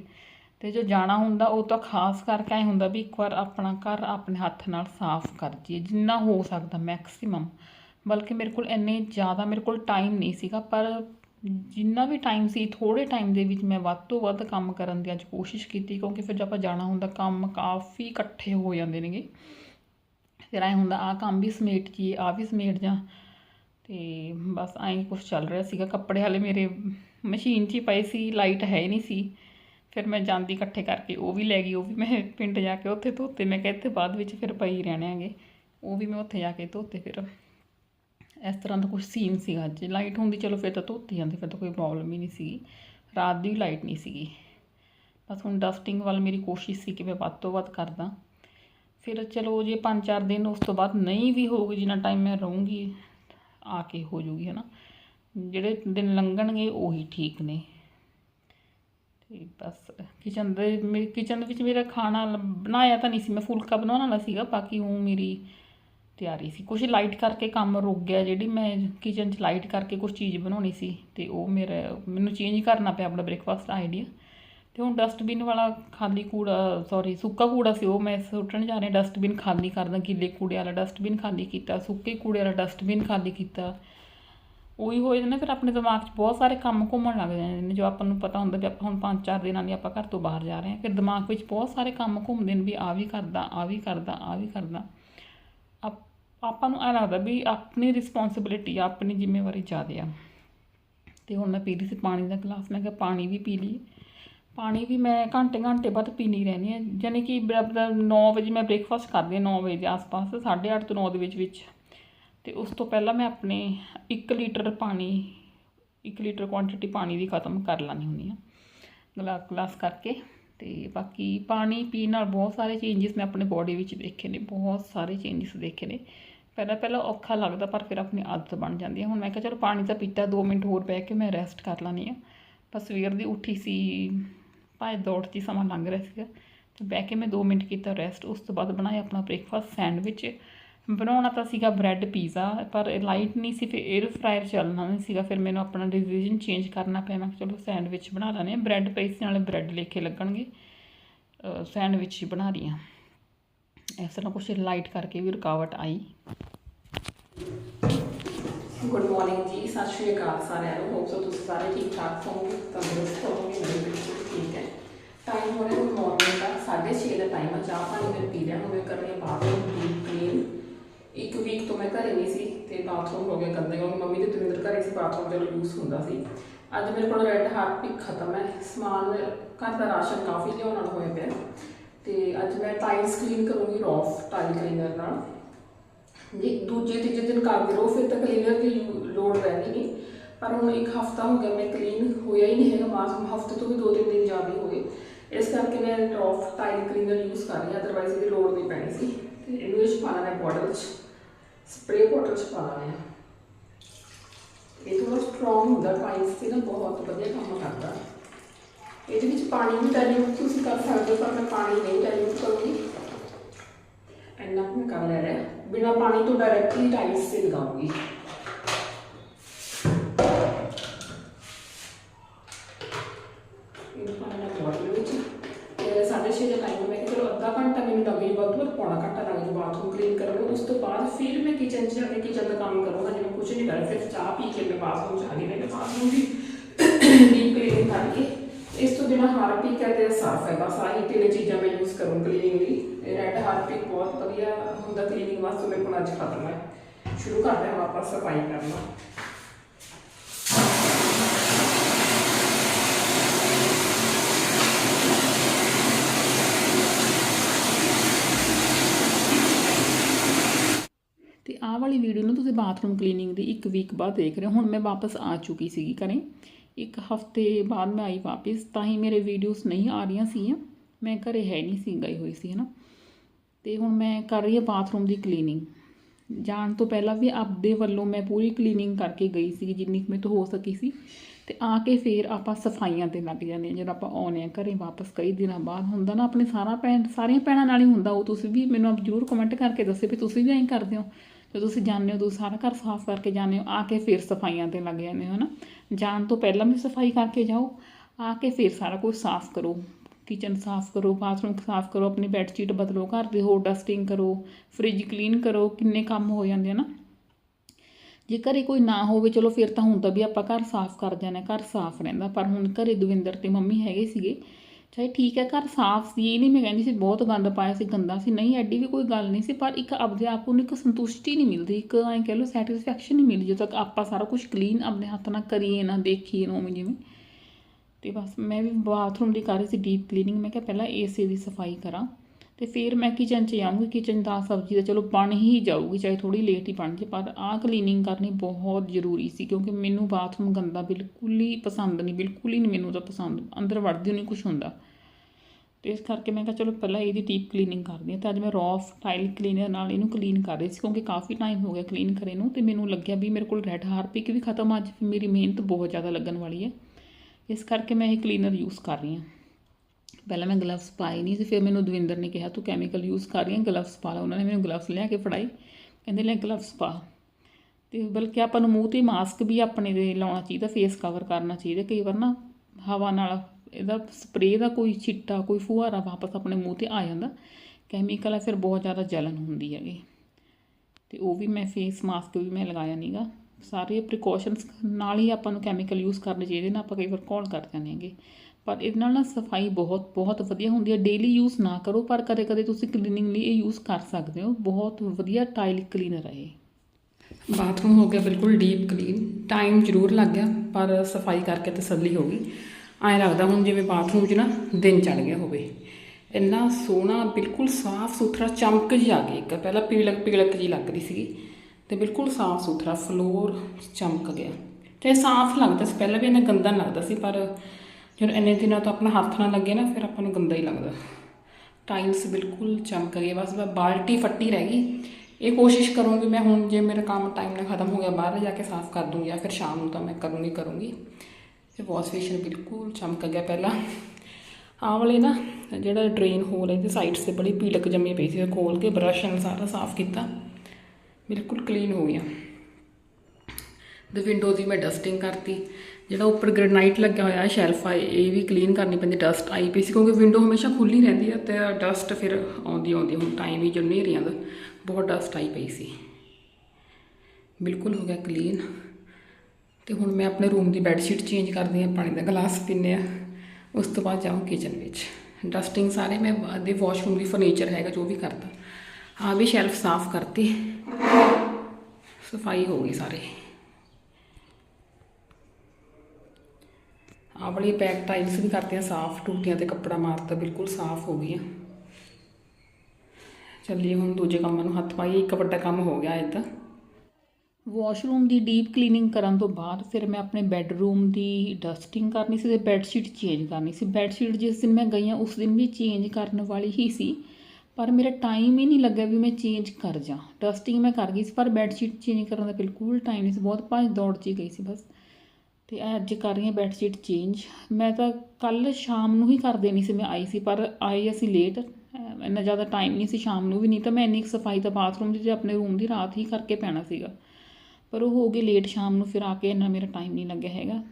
ਤੇ ਜੋ ਜਾਣਾ ਹੁੰਦਾ, ਉਹ ਤਾਂ ਖਾਸ ਕਰਕੇ ਐਂ ਹੁੰਦਾ ਵੀ ਇੱਕ ਵਾਰ ਆਪਣਾ ਘਰ ਆਪਣੇ ਹੱਥ ਨਾਲ ਸਾਫ਼ ਕਰ ਦਈਏ, ਜਿੰਨਾ ਹੋ ਸਕਦਾ ਮੈਕਸਿਮਮ ਬਲਕਿ ਮੇਰੇ ਕੋਲ ਇੰਨੇ ਜ਼ਿਆਦਾ ਮੇਰੇ ਕੋਲ ਟਾਈਮ ਨਹੀਂ ਸੀਗਾ, ਪਰ ਜਿੰਨਾ ਵੀ ਟਾਈਮ ਸੀ ਥੋੜੇ ਟਾਈਮ ਦੇ ਵਿੱਚ ਮੈਂ ਵੱਧ ਤੋਂ ਵੱਧ ਕੰਮ ਕਰਨ ਦੀ ਅੱਜ ਕੋਸ਼ਿਸ਼ ਕੀਤੀ, ਕਿਉਂਕਿ ਫਿਰ ਜੇ ਆਪਾਂ ਜਾਣਾ ਹੁੰਦਾ, ਕੰਮ ਕਾਫੀ ਇਕੱਠੇ ਹੋ ਜਾਂਦੇ ਨੇਗੇ। ਫਿਰ ਐਂ ਹੁੰਦਾ, ਆਹ ਕੰਮ ਵੀ ਸਮੇਟ ਜੀ ਆ ਵੀ ਸਮੇਟ ਜਾਂ। ਤੇ ਬਸ ਐਂ ਕੁਝ ਚੱਲ ਰਿਹਾ ਸੀਗਾ। ਕੱਪੜੇ ਹਾਲੇ ਮੇਰੇ ਮਸ਼ੀਨ 'ਚ ਹੀ ਪਏ ਸੀ, ਲਾਈਟ ਹੈ ਹੀ ਨਹੀਂ ਸੀ। ਫਿਰ ਮੈਂ ਜਾਂਦੀ ਇਕੱਠੇ ਕਰਕੇ, ਉਹ ਵੀ ਲੈ ਗਈ, ਉਹ ਵੀ ਮੈਂ ਪਿੰਡ ਜਾ ਕੇ ਉੱਥੇ ਧੋਤੇ। ਮੈਂ ਕਿਹਾ ਇੱਥੇ ਬਾਅਦ ਵਿੱਚ ਫਿਰ ਪਈ ਰਹਿਣਾਂਗੇ ਉਹ ਵੀ ਮੈਂ ਉੱਥੇ ਜਾ ਕੇ ਧੋਤੇ ਫਿਰ। ਇਸ ਤਰ੍ਹਾਂ ਦਾ ਕੁਝ ਸੀਨ ਸੀਗਾ। ਅੱਜ ਲਾਈਟ ਹੁੰਦੀ, ਚਲੋ ਫਿਰ ਤਾਂ ਧੋਤੀ ਜਾਂਦੀ, ਫਿਰ ਤਾਂ ਕੋਈ ਪ੍ਰੋਬਲਮ ਹੀ ਨਹੀਂ ਸੀਗੀ। ਰਾਤ ਦੀ ਲਾਈਟ ਨਹੀਂ ਸੀਗੀ। ਬਸ ਹੁਣ ਡਸਟਿੰਗ ਵੱਲ ਮੇਰੀ ਕੋਸ਼ਿਸ਼ ਸੀ ਕਿ ਮੈਂ ਵੱਧ ਤੋਂ ਵੱਧ ਕਰਦਾ। ਫਿਰ ਚਲੋ ਜੇ ਪੰਜ ਚਾਰ ਦਿਨ ਉਸ ਤੋਂ ਬਾਅਦ ਨਹੀਂ ਵੀ ਹੋਊਗੀ, ਜਿੰਨਾ ਟਾਈਮ ਮੈਂ ਰਹੂੰਗੀ, ਆ ਕੇ ਹੋ ਜੂਗੀ ਹੈ ਨਾ ਜਿਹੜੇ ਦਿਨ ਲੰਘਣਗੇ ਉਹੀ ਠੀਕ ਨੇ। ਤੇ ਬਸ ਕਿਚਨ ਦੇ ਮੇਰੀ ਕਿਚਨ ਦੇ ਵਿੱਚ ਮੇਰਾ ਖਾਣਾ ਬਣਾਇਆ ਤਾਂ ਨਹੀਂ ਸੀ, ਮੈਂ ਫੁਲਕਾ ਬਣਾਉਣ ਵਾਲਾ ਸੀਗਾ, ਬਾਕੀ ਉਹ ਮੇਰੀ ਤਿਆਰੀ ਸੀ। ਕੁਝ ਲਾਈਟ ਕਰਕੇ ਕੰਮ ਰੁਕ ਗਿਆ, ਜਿਹੜੀ ਮੈਂ ਕਿਚਨ 'ਚ ਲਾਈਟ ਕਰਕੇ ਕੁਝ ਚੀਜ਼ ਬਣਾਉਣੀ ਸੀ, ਤੇ ਉਹ ਮੇਰਾ, ਮੈਨੂੰ ਚੇਂਜ ਕਰਨਾ ਪਿਆ ਆਪਣਾ ਬ੍ਰੇਕਫਾਸਟ ਆਈਡੀਆ ਤੇ ਹੁਣ ਡਸਟਬਿਨ ਵਾਲਾ ਖਾਲੀ ਕੂੜਾ ਸੌਰੀ ਸੁੱਕਾ ਕੂੜਾ ਸੀ ਉਹ ਮੈਂ ਸੁੱਟਣ ਜਾ ਰਹੀ ਡਸਟਬਿਨ ਖਾਲੀ ਕਰਦਾ ਗਿੱਲੇ ਕੂੜੇ ਵਾਲਾ ਡਸਟਬਿਨ ਖਾਲੀ ਕੀਤਾ, ਸੁੱਕੇ ਕੂੜੇ ਵਾਲਾ ਡਸਟਬਿਨ ਖਾਲੀ ਕੀਤਾ। ਉਹੀ ਹੋ ਜਾਂਦਾ, ਫਿਰ ਆਪਣੇ ਦਿਮਾਗ 'ਚ ਬਹੁਤ ਸਾਰੇ ਕੰਮ ਘੁੰਮਣ ਲੱਗ ਜਾਂਦੇ ਨੇ, ਜੋ ਆਪਾਂ ਨੂੰ ਪਤਾ ਹੁੰਦਾ ਵੀ ਆਪਾਂ ਹੁਣ ਪੰਜ ਚਾਰ ਦਿਨਾਂ ਲਈ ਆਪਾਂ ਘਰ ਤੋਂ ਬਾਹਰ ਜਾ ਰਹੇ ਹਾਂ। ਫਿਰ ਦਿਮਾਗ ਵਿੱਚ ਬਹੁਤ ਸਾਰੇ ਕੰਮ ਘੁੰਮਦੇ ਨੇ ਵੀ ਆ ਵੀ ਕਰਦਾ ਆ ਵੀ ਕਰਦਾ ਆ ਵੀ ਕਰਦਾ। ਆਪ- ਆਪਾਂ ਨੂੰ ਐ ਲੱਗਦਾ ਵੀ ਆਪਣੀ ਰਿਸਪੌਂਸਿਬਿਲਿਟੀ ਆਪਣੀ ਜ਼ਿੰਮੇਵਾਰੀ ਜ਼ਿਆਦਾ ਆ। ਤੇ ਹੁਣ ਮੈਂ ਪੀ ਲਈ ਸੀ ਪਾਣੀ ਦਾ ਗਲਾਸ, ਮੈਂ ਕਿਹਾ ਪਾਣੀ ਵੀ ਪੀ ਲਈ ਪਾਣੀ ਵੀ ਮੈਂ ਘੰਟੇ ਘੰਟੇ ਬਾਅਦ ਪੀਣੀ ਰਹਿੰਦੀ ਹਾਂ ਯਾਨੀ ਕਿ 9 ਵਜੇ ਮੈਂ ਬ੍ਰੇਕਫਾਸਟ ਕਰਦੀ ਹਾਂ 9 ਵਜੇ ਦੇ ਆਸ-ਪਾਸ 8:30 ਤੋਂ 9 ਦੇ ਵਿੱਚ ਵਿੱਚ। ਤੇ ਉਸ ਤੋਂ ਪਹਿਲਾਂ ਮੈਂ ਆਪਣੇ 1 ਲੀਟਰ ਪਾਣੀ 1 ਲੀਟਰ ਕੁਆਂਟੀਟੀ ਪਾਣੀ ਦੀ ਖਤਮ ਕਰ ਲੈਣੀ ਹੁੰਦੀ ਆ ਗਲਾਸ ਗਲਾਸ ਕਰਕੇ। ਤੇ ਬਾਕੀ ਪਾਣੀ ਪੀਣ ਨਾਲ ਬਹੁਤ ਸਾਰੇ ਚੇਂਜਸ ਮੈਂ ਆਪਣੇ ਬੋਡੀ ਵਿੱਚ ਦੇਖੇ ਨੇ, ਬਹੁਤ ਸਾਰੇ ਚੇਂਜਸ ਦੇਖੇ ਨੇ। ਪਹਿਲਾਂ ਪਹਿਲਾਂ ਔਖਾ ਲੱਗਦਾ, ਪਰ ਫਿਰ ਆਪਣੀ ਆਦਤ ਬਣ ਜਾਂਦੀ ਹੈ। ਹੁਣ ਮੈਂ ਕਿਹਾ ਚਲੋ ਪਾਣੀ ਤਾਂ ਪੀਤਾ 2 ਮਿੰਟ ਹੋਰ ਬਹਿ ਕੇ ਮੈਂ ਰੈਸਟ ਕਰ ਲੈਣੀ ਆ ਬਸ ਸਵੇਰ ਦੀ ਉੱਠੀ ਸੀ ਭਾਵੇਂ ਦੌੜ 'ਚ ਸਮਾਂ ਲੰਘ ਰਿਹਾ ਸੀਗਾ, ਤੇ ਬਹਿ ਕੇ ਮੈਂ 2 ਮਿੰਟ ਕੀਤਾ ਰੈਸਟ ਉਸ ਤੋਂ ਬਾਅਦ ਬਣਾਇਆ ਆਪਣਾ ਬ੍ਰੇਕਫਾਸਟ ਸੈਂਡਵਿਚ ਬਣਾਉਣਾ ਤਾਂ ਸੀਗਾ ਬ੍ਰੈਡ ਪੀਜ਼ਾ ਪਰ ਲਾਈਟ ਨਹੀਂ ਸੀ, ਫਿਰ 에ਅਰ ਫਰਾਇਰ ਚੱਲਣਾ ਨਹੀਂ ਸੀਗਾ, ਫਿਰ ਮੈਨੂੰ ਆਪਣਾ ਡਿਸੀਜਨ ਚੇਂਜ ਕਰਨਾ ਪਿਆ, ਮੈਂ ਚਲੋ ਸੈਂਡਵਿਚ ਬਣਾ ਲੈਂਦੇ ਹਾਂ। ਬ੍ਰੈਡ ਪਈ ਸੀ, ਨਾਲੇ ਬ੍ਰੈਡ ਲੇਖੇ ਲੱਗਣਗੇ। ਸੈਂਡਵਿਚ ਹੀ ਬਣਾ ਰਹੀ ਹਾਂ। ਇਸ ਤਰ੍ਹਾਂ ਕੁਛ ਲਾਈਟ ਕਰਕੇ ਵੀ ਰੁਕਾਵਟ ਆਈ। ਗੁੱਡ ਮਾਰਨਿੰਗ ਜੀ, ਸਤਿ ਸ਼੍ਰੀ ਅਕਾਲ ਸਾਰਿਆਂ ਨੂੰ। ਹੋਪ ਤੁਸੀਂ ਸਾਰੇ ਠੀਕ ਠਾਕ ਹੋਵੋਗੇ, ਤੰਦਰੁਸਤ ਹੋਵੋਗੇ ਮੈਂ ਵੀ ਟਾਈਮ ਹੋ ਰਿਹਾ ਗੁੱਡ ਮਾਰਨਿੰਗ ਦਾ 6:30 ਦਾ ਟਾਈਮ ਆ, ਚਾਹ ਪਾਣੀ ਮੈਂ ਪੀ ਲਿਆ ਹੋਵੇ ਕਰਨੀ ਬਾਥਰੂਮ ਡੀਪ ਕਲੀਨ ਇੱਕ ਵੀਕ ਤੋਂ ਮੈਂ ਘਰੇ ਨਹੀਂ ਸੀ ਤੇ ਬਾਥਰੂਮ ਹੋ ਗਿਆ ਗੰਦਾ ਕਿਉਂਕਿ ਮੰਮੀ ਤੇ ਤੁਰਿੰਦਰ ਘਰੇ ਸੀ ਬਾਥਰੂਮ ਜਦੋਂ ਯੂਜ਼ ਹੁੰਦਾ ਸੀ। ਅੱਜ ਮੇਰੇ ਕੋਲ ਰੈੱਡ ਹਾਰਪਿਕ ਖਤਮ ਹੈ ਸਮਾਨ, ਘਰ ਦਾ ਰਾਸ਼ਨ ਕਾਫੀ ਲਿਆਉਣ ਨਾਲ ਹੋਇਆ ਪਿਆ। ਤੇ ਅੱਜ ਮੈਂ ਟਾਈਲਸ ਕਲੀਨ ਕਰੂੰਗੀ ਰੌਫ ਟਾਈਲ ਕਲੀਨਰ ਨਾਲ। ਜੇ ਦੂਜੇ, ਤੀਜੇ ਦਿਨ ਕਰਦੇ ਰਹੋ ਫਿਰ ਤਾਂ ਕਲੀਨਰ ਦੀ ਯੂ- ਲੋੜ ਰਹਿਣੀ ਨਹੀਂ। ਪਰ ਹੁਣ ਇੱਕ ਹਫਤਾ ਹੋ ਗਿਆ, ਮੈਂ ਕਲੀਨ ਹੋਇਆ ਹੀ ਨਹੀਂ ਹੈਗਾ ਬਾਥਰੂਮ ਹਫ਼ਤੇ ਤੋਂ ਵੀ ਦੋ ਤਿੰਨ ਦਿਨ ਜ਼ਿਆਦਾ ਹੋਏ। ਇਸ ਕਰਕੇ ਮੈਂ ਰੌਫ ਟਾਈਲ ਕਲੀਨਰ ਯੂਜ਼ ਕਰ ਰਹੀ ਹਾਂ ਅਦਰਵਾਈਜ਼ ਇਹਦੀ ਲੋੜ ਨਹੀਂ ਪੈਣੀ ਸੀ। ਤੇ ਇਹਨੂੰ ਇਹ ਪਾਣਾ ਹੈ ਬੋਟਲ 'ਚ ਸਪਰੇ ਬੋਟਲ 'ਚ ਪਾਣਾ ਹੈ। ਇਹ ਥੋੜਾ ਸਟਰੋਂਗ ਹੁੰਦਾ ਟਾਈਲਸ ਤੇ ਨਾ ਬਹੁਤ ਵਧੀਆ ਕੰਮ ਕਰਦਾ। ਇਹਦੇ ਵਿੱਚ ਪਾਣੀ ਵੀ ਡਾਇਲੂਟ ਤੁਸੀਂ ਕਰ ਸਕਦੇ ਹੋ, ਪਰ ਮੈਂ ਪਾਣੀ ਨਹੀਂ ਡਾਇਲੂਟ ਕਰੂੰਗੀ। ਇੰਨਾ ਕੁ ਮੈਂ ਕਰ ਲੈ ਰਿਹਾ। ਬਿਨਾ ਪਾਣੀ ਤੋਂ ਡਾਇਰੈਕਟਲੀ ਟਾਈਲਸ ਤੇ ਲਗਾਉਂਗੀ ਇਹ ਪਾਣੀ ਨਾਲ ਬੋਟਲ ਵਿੱਚ ਤੇ ਸਾਢੇ ਛੇ ਦਾ ਟਾਈਮ ਮੈਂ ਕਿਹਾ ਚਲੋ ਅੱਧਾ ਘੰਟਾ ਮੈਨੂੰ ਲੱਗ ਜਾਊ ਵੱਧ ਤੋਂ ਵੱਧ ਪੌਣਾ ਘੰਟਾ ਲੱਗ ਜਾਊ ਬਾਥਰੂਮ ਕਲੀਨ ਕਰਨ ਨੂੰ ਉਸ ਤੋਂ ਬਾਅਦ ਫਿਰ ਮੈਂ ਕਿਚਨ 'ਚ ਜਾ ਕੇ ਕਿਚਨ ਦਾ ਕੰਮ ਕਰੂੰਗਾ ਜਿਵੇਂ ਕੁਝ ਨਹੀਂ ਕਰ ਸਿਰਫ ਚਾਹ ਪੀ ਕੇ ਮੈਂ ਬਾਥਰੂਮ 'ਚ ਆ ਗਈ, ਮੈਂ ਬਾਥਰੂਮ ਦੀ ਡੀਪ ਕਲੀਨਿੰਗ ਕਰਕੇ ਇਸ ਤੋਂ ਬਿਨਾ ਹਾਰਪਿਕ ਹੈ ਤੇ ਸਰਫ ਹੈ, ਬਸ ਆਹੀ ਤਿੰਨ ਚੀਜ਼ਾਂ ਮੈਂ ਯੂਜ਼ ਕਰੂੰ ਕਲੀਨਿੰਗ ਲਈ। ਰੈੱਡ ਹਾਰਪਿਕ ਬਹੁਤ ਵਧੀਆ ਹੁੰਦਾ ਕਲੀਨਿੰਗ ਵਾਸਤੇ ਮੇਰੇ ਕੋਲ ਅੱਜ ਖਤਮ ਹੈ। ਸ਼ੁਰੂ ਕਰਦੇ ਹਾਂ ਆਪਾਂ ਸਫ਼ਾਈ ਕਰਨਾ ਤੇ ਆਹ ਵਾਲੀ ਵੀਡੀਓ ਨੂੰ ਤੁਸੀਂ ਬਾਥਰੂਮ ਕਲੀਨਿੰਗ ਦੀ ਇੱਕ ਵੀਕ ਬਾਅਦ ਦੇਖ ਰਹੇ ਹੋ। ਹੁਣ ਮੈਂ ਵਾਪਸ ਆ ਚੁੱਕੀ ਸੀਗੀ ਘਰੇ। ਇੱਕ ਹਫ਼ਤੇ ਬਾਅਦ ਮੈਂ ਆਈ ਵਾਪਸ, ਤਾਂ ਹੀ ਮੇਰੇ ਵੀਡੀਓਜ਼ ਨਹੀਂ ਆ ਰਹੀਆਂ ਸੀਗੀਆਂ। ਮੈਂ ਘਰੇ ਹੈ ਨਹੀਂ ਸੀ, ਗਈ ਹੋਈ ਸੀ, ਹਨਾ। ਤੇ ਹੁਣ ਮੈਂ ਕਰ ਰਹੀ ਹਾਂ ਬਾਥਰੂਮ ਦੀ ਕਲੀਨਿੰਗ ਜਾਣ ਤੋਂ ਪਹਿਲਾਂ ਵੀ ਆਪਦੇ ਵੱਲੋਂ ਮੈਂ ਪੂਰੀ ਕਲੀਨਿੰਗ ਕਰਕੇ ਗਈ ਸੀ ਜਿੰਨੀ ਕੁ ਮੇਰੇ ਤੋਂ ਹੋ ਸਕੀ ਸੀ। ਤੇ ਆ ਕੇ ਫੇਰ ਆਪਾਂ ਸਫਾਈਆਂ ਤੇ ਲੱਗ ਜਾਂਦੇ ਹਾਂ। ਜਦੋਂ ਆਪਾਂ ਆਉਂਦੇ ਹਾਂ ਘਰੇ ਵਾਪਸ ਕਈ ਦਿਨਾਂ ਬਾਅਦ, ਹੁੰਦਾ ਨਾ ਆਪਣੇ ਸਾਰਾ ਭੈਣ, ਸਾਰੀਆਂ ਭੈਣਾਂ ਨਾਲ ਹੀ ਹੁੰਦਾ। ਉਹ ਤੁਸੀਂ ਵੀ ਮੈਨੂੰ ਆਪ ਜ਼ਰੂਰ ਕਮੈਂਟ ਕਰਕੇ ਦੱਸਿਓ ਵੀ ਤੁਸੀਂ ਵੀ ਐਂ ਕਰਦੇ ਹੋ। ਜਦੋਂ ਤੁਸੀਂ ਜਾਂਦੇ ਹੋ ਤੁਸੀਂ ਸਾਰਾ ਘਰ ਸਾਫ਼ ਕਰਕੇ ਜਾਂਦੇ ਹੋ, ਆ ਕੇ ਫਿਰ ਸਫਾਈਆਂ ਤੇ ਲੱਗ ਜਾਂਦੇ ਹੋ ਨਾ ਜਾਣ ਤੋਂ ਪਹਿਲਾਂ ਵੀ ਸਫ਼ਾਈ ਕਰਕੇ ਜਾਓ, ਆ ਕੇ ਫਿਰ ਸਾਰਾ ਕੁਝ ਸਾਫ਼ ਕਰੋ। ਕਿਚਨ ਸਾਫ਼ ਕਰੋ, ਬਾਥਰੂਮ ਸਾਫ਼ ਕਰੋ, ਆਪਣੀ ਬੈੱਡ ਸ਼ੀਟ ਬਦਲੋ, ਘਰ ਦੇ ਹੋਰ ਡਸਟਿੰਗ ਕਰੋ, ਫ੍ਰਿਜ ਕਲੀਨ ਕਰੋ, ਕਿੰਨੇ ਕੰਮ ਹੋ ਜਾਂਦੇ ਆ ਨਾ? ਜੇ ਘਰੇ ਕੋਈ ਨਾ ਹੋਵੇ, ਚਲੋ ਫਿਰ ਤਾਂ ਹੁਣ ਤਾਂ ਵੀ ਆਪਾਂ ਘਰ ਸਾਫ਼ ਕਰ ਜਾਂਦੇ ਘਰ ਸਾਫ਼ ਰਹਿੰਦਾ। ਪਰ ਹੁਣ ਘਰੇ ਦਵਿੰਦਰ ਤੇ ਮੰਮੀ ਹੈਗੇ ਸੀਗੇ ਚਾਹੇ ਠੀਕ ਹੈ, ਘਰ ਸਾਫ਼ ਸੀ, ਇਹ ਨਹੀਂ ਮੈਂ ਕਹਿੰਦੀ ਸੀ ਬਹੁਤ ਗੰਦ ਪਾਇਆ ਸੀ, ਗੰਦਾ ਸੀ, ਨਹੀਂ, ਐਡੀ ਵੀ ਕੋਈ ਗੱਲ ਨਹੀਂ ਸੀ, ਪਰ ਇੱਕ ਆਪਦੇ ਆਪ ਨੂੰ ਇੱਕ ਸੰਤੁਸ਼ਟੀ ਨਹੀਂ ਮਿਲਦੀ, ਇੱਕ ਐਂ ਕਹਿ ਲਓ ਸੈਟੀਸਫੈਕਸ਼ਨ ਨਹੀਂ ਮਿਲਦੀ, ਜਦੋਂ ਤੱਕ ਆਪਾਂ ਸਾਰਾ ਕੁਝ ਕਲੀਨ ਆਪਣੇ ਹੱਥ ਨਾਲ ਕਰੀਏ ਨਾ, ਦੇਖੀਏ ਨਾ ਉਵੇਂ ਜਿਵੇਂ। ਤੇ ਬਸ ਮੈਂ ਵੀ ਬਾਥਰੂਮ ਦੀ ਕਰ ਰਹੀ ਸੀ ਡੀਪ ਕਲੀਨਿੰਗ ਮੈਂ ਕਿਹਾ ਪਹਿਲਾਂ ਏਸੀ ਦੀ ਸਫ਼ਾਈ ਕਰਾਂ। ਤੇ ਫਿਰ ਮੈਂ ਕਿਚਨ 'ਚ ਆਉਂਗੀ ਕਿਚਨ ਦਾ ਸਬਜ਼ੀ ਤਾਂ ਚਲੋ ਬਣ ਹੀ ਜਾਊਗੀ, ਚਾਹੇ ਥੋੜੀ ਲੇਟ ਹੀ ਬਣ ਜੇ, ਪਰ ਆਹ ਕਲੀਨਿੰਗ ਕਰਨੀ ਬਹੁਤ ਜ਼ਰੂਰੀ ਸੀ, ਕਿਉਂਕਿ ਮੈਨੂੰ ਬਾਥਰੂਮ ਗੰਦਾ ਬਿਲਕੁਲ ਹੀ ਪਸੰਦ ਨਹੀਂ, ਬਿਲਕੁਲ ਹੀ ਨਹੀਂ ਮੈਨੂੰ ਤਾਂ ਪਸੰਦ, ਅੰਦਰ ਵੜਦੀ ਨਹੀਂ ਕੁਝ ਹੁੰਦਾ। ਤੇ ਇਸ ਕਰਕੇ ਮੈਂ ਕਿਹਾ ਚਲੋ ਪਹਿਲਾਂ ਇਹਦੀ ਡੀਪ ਕਲੀਨਿੰਗ ਕਰਦੀ ਹਾਂ, ਤੇ ਅੱਜ ਮੈਂ ਰੌਫ ਟਾਈਲ ਕਲੀਨਰ ਨਾਲ ਇਹਨੂੰ ਕਲੀਨ ਕਰ ਰਹੀ ਸੀ, ਕਿਉਂਕਿ ਕਾਫੀ ਟਾਈਮ ਹੋ ਗਿਆ ਕਲੀਨ ਕਰੇ ਨੂੰ, ਤੇ ਮੈਨੂੰ ਲੱਗਿਆ ਵੀ ਮੇਰੇ ਕੋਲ ਰੈਡ ਹਾਰਪਿਕ ਵੀ ਖਤਮ ਅੱਜ ਮੇਰੀ ਮਿਹਨਤ ਬਹੁਤ ਜ਼ਿਆਦਾ ਲੱਗਣ ਵਾਲੀ ਹੈ। ਇਸ ਕਰਕੇ ਮੈਂ ਇਹ ਕਲੀਨਰ ਯੂਜ਼ ਕਰ ਰਹੀ ਹਾਂ। ਪਹਿਲਾਂ ਮੈਂ ਗਲਵਸ ਪਾਏ ਨਹੀਂ ਸੀ, ਫਿਰ ਮੈਨੂੰ ਦਵਿੰਦਰ ਨੇ ਕਿਹਾ, ਤੂੰ ਕੈਮੀਕਲ ਯੂਜ਼ ਕਰ ਰਹੀ ਹੈ ਗਲਵਸ ਪਾ ਲਾ। ਉਹਨਾਂ ਨੇ ਮੈਨੂੰ ਗਲਵਸ ਲਿਆ ਕੇ ਫੜਾਈ ਕਹਿੰਦੇ, ਲੈ ਗਲਵਸ ਪਾ। ਤੇ ਬਲਕਿ ਆਪਾਂ ਨੂੰ ਮੂੰਹ ਤੇ ਮਾਸਕ ਵੀ ਆਪਣੇ ਦੇ ਲਾਉਣਾ ਚਾਹੀਦਾ ਫੇਸ ਕਵਰ ਕਰਨਾ ਚਾਹੀਦਾ। ਕਈ ਵਾਰ ਨਾ ਹਵਾ ਨਾਲ ਇਹਦਾ ਸਪਰੇਅ ਦਾ ਕੋਈ ਛਿੱਟਾ, ਕੋਈ ਫੁਹਾਰਾ ਵਾਪਸ ਆਪਣੇ ਮੂੰਹ ਤੇ ਆ ਜਾਂਦਾ। ਕੈਮੀਕਲ ਹੈ ਫਿਰ ਬਹੁਤ ਜ਼ਿਆਦਾ ਜਲਨ ਹੁੰਦੀ ਹੈਗੀ। ਤੇ ਉਹ ਵੀ ਮੈਂ ਫੇਸ ਮਾਸਕ ਵੀ ਮੈਂ ਲਗਾਇਆ ਨਹੀਂਗਾ ਸਾਰੇ ਪ੍ਰੀਕਾਸ਼ਨਸ ਨਾਲ ਹੀ ਆਪਾਂ ਨੂੰ ਕੈਮੀਕਲ ਯੂਜ਼ ਕਰਨੇ ਚਾਹੀਦੇ ਨਾ, ਆਪਾਂ ਕਈ ਵਾਰ ਕੌਲ ਕਰ ਜਾਂਦੇ ਹੈਗੇ। ਪਰ ਇਹਦੇ ਨਾਲ ਨਾ ਸਫ਼ਾਈ ਬਹੁਤ ਬਹੁਤ ਵਧੀਆ ਹੁੰਦੀ ਹੈ। ਡੇਲੀ ਯੂਜ਼ ਨਾ ਕਰੋ, ਪਰ ਕਦੇ ਕਦੇ ਤੁਸੀਂ ਕਲੀਨਿੰਗ ਲਈ ਇਹ ਯੂਜ਼ ਕਰ ਸਕਦੇ ਹੋ। ਬਹੁਤ ਵਧੀਆ ਟਾਈਲ ਕਲੀਨਰ ਹੈ ਇਹ। ਬਾਥਰੂਮ ਹੋ ਗਿਆ ਬਿਲਕੁਲ ਡੀਪ ਕਲੀਨ ਟਾਈਮ ਜ਼ਰੂਰ ਲੱਗ ਗਿਆ, ਪਰ ਸਫ਼ਾਈ ਕਰਕੇ ਤਸੱਲੀ ਹੋ ਗਈ। ਐਂ ਲੱਗਦਾ ਹੁਣ ਜਿਵੇਂ ਬਾਥਰੂਮ 'ਚ ਨਾ ਦਿਨ ਚੜ ਗਿਆ ਹੋਵੇ। ਇੰਨਾ ਸੋਹਣਾ, ਬਿਲਕੁਲ ਸਾਫ਼ ਸੁਥਰਾ, ਚਮਕ ਜੀ ਆ ਗਈ ਇੱਕ। ਪਹਿਲਾਂ ਪੀਲਕ ਪੀਲਕ ਜੀ ਲੱਗ ਰਹੀ ਸੀਗੀ, ਤੇ ਬਿਲਕੁਲ ਸਾਫ਼ ਸੁਥਰਾ ਫਲੋਰ ਚਮਕ ਗਿਆ। ਤੇ ਸਾਫ਼ ਲੱਗਦਾ ਸੀ, ਪਹਿਲਾਂ ਵੀ ਇਹਨਾਂ ਗੰਦਾ ਲੱਗਦਾ ਸੀ, ਪਰ ਜਦੋਂ ਇੰਨੇ ਦਿਨਾਂ ਤੋਂ ਆਪਣਾ ਹੱਥ ਨਾਲ ਲੱਗੇ ਨਾ, ਫਿਰ ਆਪਾਂ ਨੂੰ ਗੰਦਾ ਹੀ ਲੱਗਦਾ। ਟਾਈਲਸ ਬਿਲਕੁਲ ਚਮਕ ਗਏ ਬਸ ਬਸ ਬਾਲਟੀ ਫੱਟੀ ਰਹਿ ਗਈ। ਇਹ ਕੋਸ਼ਿਸ਼ ਕਰੂੰਗੀ ਮੈਂ ਹੁਣ ਜੇ ਮੇਰਾ ਕੰਮ ਟਾਈਮ ਨਾਲ ਖਤਮ ਹੋ ਗਿਆ, ਬਾਹਰ ਜਾ ਕੇ ਸਾਫ਼ ਕਰ ਦੂੰਗੀ ਜਾਂ ਫਿਰ ਸ਼ਾਮ ਨੂੰ ਤਾਂ ਮੈਂ ਕਰੂੰਗੀ ਕਰੂੰਗੀ। ਤੇ ਵਾਸ਼ ਬੇਸਿਨ ਬਿਲਕੁਲ ਚਮਕ ਗਿਆ ਪਹਿਲਾਂ। ਆਹ ਵਾਲੇ ਨਾ, ਜਿਹੜਾ ਡਰੇਨ ਹੋਲ ਹੈ, ਇਹਦੇ ਸਾਈਡਸ ਤੇ ਬੜੀ ਪੀਲਕ ਜੰਮੀ ਪਈ ਸੀ। ਉਹ ਖੋਲ ਕੇ ਬਰਸ਼ ਨਾਲ ਸਾਰਾ ਸਾਫ਼ ਕੀਤਾ। ਬਿਲਕੁਲ ਕਲੀਨ ਹੋ ਗਿਆ ਤੇ ਵਿੰਡੋ ਦੀ ਮੈਂ ਡਸਟਿੰਗ ਕਰਤੀ। ਜਿਹੜਾ ਉੱਪਰ ਗ੍ਰੇਨਾਈਟ ਲੱਗਿਆ ਹੋਇਆ ਹੈ ਸ਼ੈਲਫ ਆ, ਇਹ ਵੀ ਕਲੀਨ ਕਰਨੀ ਪੈਂਦੀ ਡਸਟ ਆਈ ਪਈ ਸੀ, ਕਿਉਂਕਿ ਵਿੰਡੋ ਹਮੇਸ਼ਾ ਖੁੱਲੀ ਰਹਿੰਦੀ ਹੈ ਤੇ ਡਸਟ ਫਿਰ ਆਉਂਦੀ ਆਉਂਦੀ, ਹੁਣ ਟਾਈਮ ਹੀ ਜੋ ਹਨੇਰੀਆਂ ਦਾ, ਬਹੁਤ ਡਸਟ ਆਈ ਪਈ ਸੀ। ਬਿਲਕੁਲ ਹੋ ਗਿਆ ਕਲੀਨ ਤੇ ਹੁਣ ਮੈਂ ਆਪਣੇ ਰੂਮ ਦੀ ਬੈੱਡ ਸ਼ੀਟ ਚੇਂਜ ਕਰਦੀ ਹਾਂ, ਪਾਣੀ ਦਾ ਗਲਾਸ ਪੀਂਦੇ ਆ ਉਸ ਤੋਂ ਬਾਅਦ ਜਾਉਂ ਕਿਚਨ ਵਿੱਚ। ਡਸਟਿੰਗ ਸਾਰੇ ਮੈਂ ਦੇ ਵਾਸ਼ਰੂਮ ਦੀ ਫਰਨੀਚਰ ਹੈਗਾ, ਜੋ ਵੀ ਕਰਤਾ ਆ ਵੀ ਸ਼ੈਲਫ ਸਾਫ਼ ਕਰਤੀ। ਸਫ਼ਾਈ ਹੋ ਗਈ ਸਾਰੇ। ਆਹ ਵਾਲੀ ਪੈਕ ਟਾਈਲਸ ਵੀ ਕਰਤੀਆਂ ਸਾਫ਼ ਟੂਟੀਆਂ ਤੇ ਕੱਪੜਾ ਮਾਰਤਾ, ਬਿਲਕੁਲ ਸਾਫ਼ ਹੋ ਗਈਆਂ। ਚੱਲੀਏ ਹੁਣ ਦੂਜੇ ਕੰਮਾਂ ਨੂੰ ਹੱਥ ਪਾਈਏ, ਇੱਕ ਵੱਡਾ ਕੰਮ ਹੋ ਗਿਆ ਅੱਜ ਤਾਂ। ਵਾਸ਼ਰੂਮ ਦੀ ਡੀਪ ਕਲੀਨਿੰਗ ਕਰਨ ਤੋਂ ਬਾਅਦ ਫਿਰ ਮੈਂ ਆਪਣੇ ਬੈੱਡਰੂਮ ਦੀ ਡਸਟਿੰਗ ਕਰਨੀ ਸੀ ਤੇ ਬੈੱਡਸ਼ੀਟ ਚੇਂਜ ਕਰਨੀ ਸੀ। ਬੈੱਡਸ਼ੀਟ ਜਿਸ ਦਿਨ ਮੈਂ ਗਈ ਹਾਂ ਉਸ ਦਿਨ ਵੀ ਚੇਂਜ ਕਰਨ ਵਾਲੀ ਹੀ ਸੀ। ਪਰ ਮੇਰਾ ਟਾਈਮ ਹੀ ਨਹੀਂ ਲੱਗਿਆ ਵੀ ਮੈਂ ਚੇਂਜ ਕਰ ਜਾ ਡਸਟਿੰਗ ਮੈਂ ਕਰ ਗਈ ਸੀ, ਪਰ ਬੈੱਡਸ਼ੀਟ ਚੇਂਜ ਕਰਨ ਦਾ ਬਿਲਕੁਲ ਟਾਈਮ ਨਹੀਂ ਸੀ। ਬਹੁਤ ਭੱਜ ਦੌੜ 'ਚ ਹੀ ਗਈ ਸੀ ਬਸ। ਤੇ ਅੱਜ ਕਰ ਰਹੀ ਹਾਂ ਬੈੱਡ ਸ਼ੀਟ ਚੇਂਜ ਮੈਂ ਤਾਂ ਕੱਲ ਸ਼ਾਮ ਨੂੰ ਹੀ ਕਰ ਦੇਣੀ ਸੀ, ਮੈਂ ਆਈ ਸੀ, ਪਰ ਆਏ ਅਸੀਂ ਲੇਟ ਇੰਨਾ ਜ਼ਿਆਦਾ ਟਾਈਮ ਨਹੀਂ ਸੀ ਸ਼ਾਮ ਨੂੰ ਵੀ ਨਹੀਂ, ਤਾਂ ਮੈਂ ਇੰਨੀ ਕੁ ਸਫ਼ਾਈ ਤਾਂ ਬਾਥਰੂਮ ਦੀ ਤੇ ਆਪਣੇ ਰੂਮ ਦੀ ਰਾਤ ਹੀ ਕਰਕੇ ਪੈਣਾ ਸੀਗਾ। ਪਰ ਉਹ ਹੋ ਗਈ ਲੇਟ ਸ਼ਾਮ ਨੂੰ, ਫਿਰ ਆ ਕੇ ਇੰਨਾ ਮੇਰਾ ਟਾਈਮ ਨਹੀਂ ਲੱਗਿਆ ਹੈਗਾ।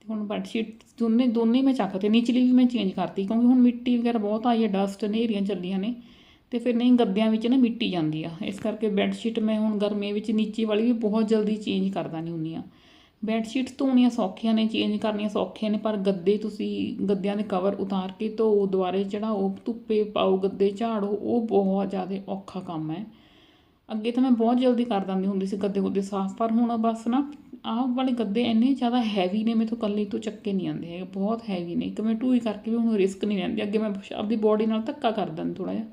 ਤੇ ਹੁਣ ਬੈੱਡ ਸ਼ੀਟ ਦੋਨੇ ਦੋਨੇ ਮੈਂ ਚੱਕ ਤੇ ਨੀਚਲੀ ਵੀ ਮੈਂ ਚੇਂਜ ਕਰਤੀ, ਕਿਉਂਕਿ ਹੁਣ ਮਿੱਟੀ ਵਗੈਰਾ ਬਹੁਤ ਆਈ ਹੈ ਡਸਟ ਹਨੇਰੀਆਂ ਚੱਲੀਆਂ ਨੇ। ਤੇ ਫਿਰ ਨਹੀਂ, ਗੱਦਿਆਂ ਵਿੱਚ ਨਾ ਮਿੱਟੀ ਜਾਂਦੀ ਆ। ਇਸ ਕਰਕੇ ਬੈੱਡ ਸ਼ੀਟ ਮੈਂ ਹੁਣ ਗਰਮੀ ਵਿੱਚ ਨੀਚੇ ਵਾਲੀ ਵੀ ਬਹੁਤ ਜਲਦੀ ਚੇਂਜ ਕਰ ਦਾਨੀ ਹੁੰਦੀ ਆ। ਬੈੱਡ ਸ਼ੀਟਸ ਧੋਣੀਆਂ ਸੌਖੀਆਂ ਨੇ ਚੇਂਜ ਕਰਨੀਆਂ ਸੌਖੀਆਂ ਨੇ, ਪਰ ਗੱਦੇ ਤੁਸੀਂ ਗੱਦਿਆਂ ਦੇ ਕਵਰ ਉਤਾਰ ਕੇ ਧੋ ਦੁਬਾਰੇ ਚੜਾਓ ਧੁੱਪੇ ਪਾਓ, ਗੱਦੇ ਝਾੜੋ, ਉਹ ਬਹੁਤ ਜ਼ਿਆਦਾ ਔਖਾ ਕੰਮ ਹੈ। ਅੱਗੇ ਤਾਂ ਮੈਂ ਬਹੁਤ ਜਲਦੀ ਕਰ ਦਿੰਦੀ ਹੁੰਦੀ ਸੀ ਗੱਦੇ ਗੁੱਦੇ ਸਾਫ਼, ਪਰ ਹੁਣ ਬਸ ਨਾ ਆਹ ਵਾਲੇ ਗੱਦੇ ਇੰਨੇ ਜ਼ਿਆਦਾ ਹੈਵੀ ਨੇ, ਮੈਥੋਂ ਇਕੱਲੇ ਤੋਂ ਚੱਕੇ ਨਹੀਂ ਆਉਂਦੇ ਹੈਗੇ, ਬਹੁਤ ਹੈਵੀ ਨੇ। ਇੱਕ ਮੈਂ ਢੂਈ ਕਰਕੇ ਵੀ ਹੁਣ ਰਿਸਕ ਨਹੀਂ ਲੈਂਦੀ, ਅੱਗੇ ਮੈਂ ਆਪਦੀ ਬੋਡੀ ਨਾਲ ਧੱਕਾ ਕਰ ਦਿੰਦੀ ਥੋੜਾ ਜਿਹਾ।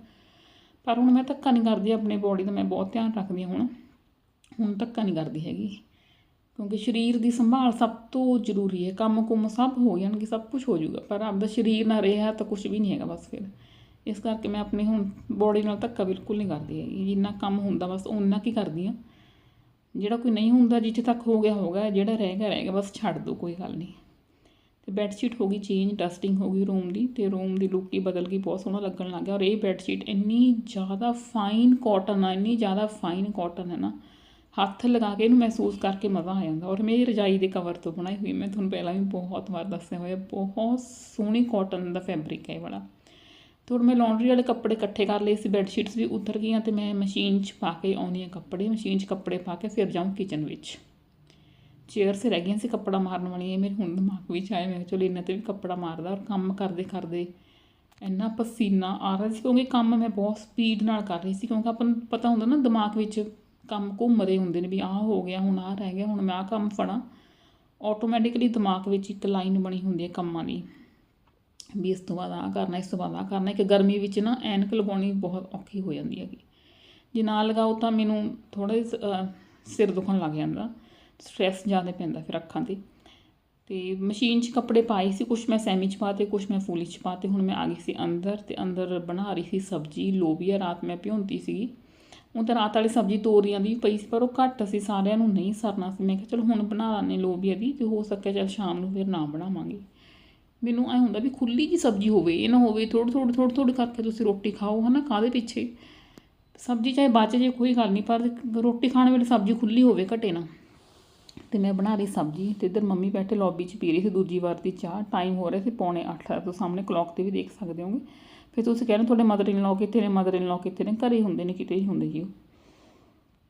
ਪਰ ਹੁਣ ਮੈਂ ਧੱਕਾ ਨਹੀਂ ਕਰਦੀ, ਆਪਣੀ ਬੋਡੀ ਦਾ ਮੈਂ ਬਹੁਤ ਧਿਆਨ ਰੱਖਦੀ ਹਾਂ ਹੁਣ ਹੁਣ ਧੱਕਾ ਨਹੀਂ ਕਰਦੀ ਹੈਗੀ। ਕਿਉਂਕਿ ਸਰੀਰ ਦੀ ਸੰਭਾਲ ਸਭ ਤੋਂ ਜ਼ਰੂਰੀ ਹੈ। ਕੰਮ ਕੁਮ ਸਭ ਹੋ ਜਾਣਗੇ, ਸਭ ਕੁਝ ਹੋ ਜਾਊਗਾ। ਪਰ ਆਪਦਾ ਸਰੀਰ ਨਾ ਰਿਹਾ ਤਾਂ ਕੁਝ ਵੀ ਨਹੀਂ ਹੈਗਾ ਬਸ ਫਿਰ। ਇਸ ਕਰਕੇ ਮੈਂ ਆਪਣੀ ਹੁਣ ਬੋਡੀ ਨਾਲ ਧੱਕਾ ਬਿਲਕੁਲ ਨਹੀਂ ਕਰਦੀ ਹੈਗੀ। ਜਿੰਨਾ ਕੰਮ ਹੁੰਦਾ ਬਸ ਓਨਾ ਕੀ ਕਰਦੀ ਆ ਜਿਹੜਾ ਕੋਈ ਨਹੀਂ ਹੁੰਦਾ, ਜਿੱਥੇ ਤੱਕ ਹੋ ਗਿਆ ਹੋਗਾ ਜਿਹੜਾ ਰਹਿ ਗਿਆ ਰਹਿ ਗਿਆ, ਬਸ ਛੱਡ ਦੋ, ਕੋਈ ਗੱਲ ਨਹੀਂ। ਤੇ ਬੈੱਡ ਸ਼ੀਟ ਹੋ ਗਈ ਚੇਂਜ ਡਸਟਿੰਗ ਹੋ ਗਈ ਰੂਮ ਦੀ। ਤੇ ਰੂਮ ਦੀ ਲੁੱਕ ਹੀ ਬਦਲ ਗਈ, ਬਹੁਤ ਸੋਹਣਾ ਲੱਗਣ ਲੱਗ ਗਿਆ। ਔਰ ਇਹ ਬੈੱਡ ਸ਼ੀਟ ਇੰਨੀ ਜ਼ਿਆਦਾ ਫਾਈਨ ਕਾਟਨ ਆ, ਇੰਨੀ ਜ਼ਿਆਦਾ ਫਾਈਨ ਕਾਟਨ ਹੈ ਨਾ। ਹੱਥ ਲਗਾ ਕੇ ਇਹਨੂੰ ਮਹਿਸੂਸ ਕਰਕੇ ਮਜ਼ਾ ਆ ਜਾਂਦਾ। ਔਰ ਮੇਰੀ ਰਜਾਈ ਦੇ ਕਵਰ ਤੋਂ ਬਣਾਈ ਹੋਈ ਮੈਂ ਤੁਹਾਨੂੰ ਪਹਿਲਾਂ ਵੀ ਬਹੁਤ ਵਾਰ ਦੱਸਿਆ ਹੋਇਆ, ਬਹੁਤ ਸੋਹਣੀ ਕਾਟਨ ਦਾ ਫੈਬਰਿਕ ਹੈ ਇਹ ਵਾਲਾ। ਤੇ ਹੁਣ ਮੈਂ ਲੌਂਡਰੀ ਵਾਲੇ ਕੱਪੜੇ ਇਕੱਠੇ ਕਰ ਲਏ ਸੀ ਬੈੱਡ ਸ਼ੀਟਸ ਵੀ ਉਤਰ ਗਈਆਂ ਤੇ ਮੈਂ ਮਸ਼ੀਨ 'ਚ ਪਾ ਕੇ ਆਉਂਦੀ ਹਾਂ ਕੱਪੜੇ ਮਸ਼ੀਨ 'ਚ ਕੱਪੜੇ ਪਾ ਕੇ ਫਿਰ ਜਾਊਂ ਕਿਚਨ ਵਿੱਚ। ਚੇਅਰਸ ਰਹਿ ਗਈਆਂ ਸੀ ਕੱਪੜਾ ਮਾਰਨ ਵਾਲੀਆਂ, ਮੇਰੇ ਹੁਣ ਦਿਮਾਗ ਵਿੱਚ ਆਇਆ, ਮੈਂ ਕਿਹਾ ਚਲੋ ਇਹਨਾਂ ਤੇ ਵੀ ਕੱਪੜਾ ਮਾਰਦਾ ਔਰ ਕੰਮ ਕਰਦੇ ਕਰਦੇ ਇੰਨਾ ਪਸੀਨਾ ਆ ਰਿਹਾ ਸੀ। ਕਿਉਂਕਿ ਕੰਮ ਮੈਂ ਬਹੁਤ ਸਪੀਡ ਨਾਲ ਕਰ ਰਹੀ ਸੀ, ਕਿਉਂਕਿ ਆਪਾਂ ਨੂੰ ਪਤਾ ਹੁੰਦਾ ਨਾ ਦਿਮਾਗ ਵਿੱਚ ਕੰਮ ਘੁੰਮਦੇ ਹੁੰਦੇ ਨੇ ਵੀ ਆਹ ਹੋ ਗਿਆ, ਹੁਣ ਆਹ ਰਹਿ ਗਿਆ, ਹੁਣ ਮੈਂ ਆਹ ਕੰਮ ਫੜਾਂ। ਆਟੋਮੈਟਿਕਲੀ ਦਿਮਾਗ ਵਿੱਚ ਇੱਕ ਲਾਈਨ ਬਣੀ ਹੁੰਦੀ ਹੈ ਕੰਮਾਂ ਦੀ, ਵੀ ਇਸ ਤੋਂ ਬਾਅਦ ਆਹ ਕਰਨਾ, ਇਸ ਤੋਂ ਬਾਅਦ ਆਹ ਕਰਨਾ। ਇੱਕ ਗਰਮੀ ਵਿੱਚ ਨਾ ਐਨਕ ਲਗਾਉਣੀ ਬਹੁਤ ਔਖੀ ਹੋ ਜਾਂਦੀ ਹੈਗੀ। ਜੇ ਨਾ ਲਗਾਓ ਤਾਂ ਮੈਨੂੰ ਥੋੜਾ ਸਿਰ ਦੁਖਣ ਲੱਗ ਜਾਂਦਾ ਸਟ੍ਰੈਸ ਜ਼ਿਆਦਾ ਪੈਂਦਾ ਫਿਰ ਅੱਖਾਂ ਤੇ। ਤੇ ਮਸ਼ੀਨ 'ਚ ਕੱਪੜੇ ਪਾਏ ਸੀ ਕੁਝ ਮੈਂ ਸੈਮੀ 'ਚ ਪਾਤੇ ਕੁਝ ਮੈਂ ਫੁੱਲੀ 'ਚ ਪਾਤੇ, ਹੁਣ ਮੈਂ ਆ ਗਈ ਸੀ ਅੰਦਰ ਤੇ ਅੰਦਰ ਬਣਾ ਰਹੀ ਸੀ ਸਬਜ਼ੀ, ਲੋਬੀਆ, ਰਾਤ ਮੈਂ ਭਿਉਂਤੀ ਸੀਗੀ। ਉਹ ਤਾਂ ਰਾਤ ਵਾਲੀ ਸਬਜ਼ੀ ਤੋਰੀਆਂ ਦੀ ਪਈ ਸੀ, ਪਰ ਉਹ ਘੱਟ ਸੀ, ਸਾਰਿਆਂ ਨੂੰ ਨਹੀਂ ਸਰਨਾ ਸੀ। ਮੈਂ ਕਿਹਾ, ਚਲੋ ਹੁਣ ਬਣਾ ਲਾਂਗੇ ਲੋਬੀਆ ਦੀ ਜੇ ਹੋ ਸਕਿਆ ਚੱਲ ਸ਼ਾਮ ਨੂੰ ਫਿਰ ਨਾ ਬਣਾਵਾਂਗੇ। ਮੈਨੂੰ ਐ ਹੁੰਦਾ ਵੀ ਖੁੱਲੀ ਜੀ ਸਬਜ਼ੀ ਹੋਵੇ, ਇਹ ਨਾ ਹੋਵੇ, ਥੋੜ੍ਹੀ ਥੋੜ੍ਹੀ ਥੋੜ੍ਹੀ ਥੋੜ੍ਹੀ ਕਰਕੇ ਤੁਸੀਂ ਰੋਟੀ ਖਾਓ, ਹਨਾ, ਕਾਹਦੇ ਪਿੱਛੇ? ਸਬਜ਼ੀ ਚਾਹੇ ਬਚ ਜੇ ਕੋਈ ਗੱਲ ਨਹੀਂ, ਪਰ ਰੋਟੀ ਖਾਣ ਵੇਲੇ ਸਬਜ਼ੀ ਖੁੱਲੀ ਹੋਵੇ ਘਟੇ ਨਾ। ਤੇ ਮੈਂ ਬਣਾ ਰਹੀ ਸਬਜ਼ੀ ਤੇ ਇੱਧਰ ਮੰਮੀ ਬੈਠੇ, ਲੌਬੀ 'ਚ ਪੀ ਰਹੀ ਸੀ ਦੂਜੀ ਵਾਰ ਦੀ ਚਾਹ ਟਾਈਮ ਹੋ ਰਿਹਾ ਸੀ ਪੌਣੇ 8 ਤੋਂ ਸਾਹਮਣੇ ਕਲੌਕ ਤੇ ਵੀ ਦੇਖ ਸਕਦੇ ਹੋਗੇ। ਫਿਰ ਤੁਸੀਂ ਕਹਿੰਦੇ ਤੁਹਾਡੇ ਮਦਰ ਇਨ ਲਾਅ ਕਿੱਥੇ ਨੇ? ਮਦਰ ਇਨ ਲਾਅ ਕਿੱਥੇ ਨੇ? ਘਰੇ ਹੀ ਹੁੰਦੇ ਨੇ, ਕਿਤੇ ਹੀ ਹੁੰਦੇ ਜੀ ਉਹ।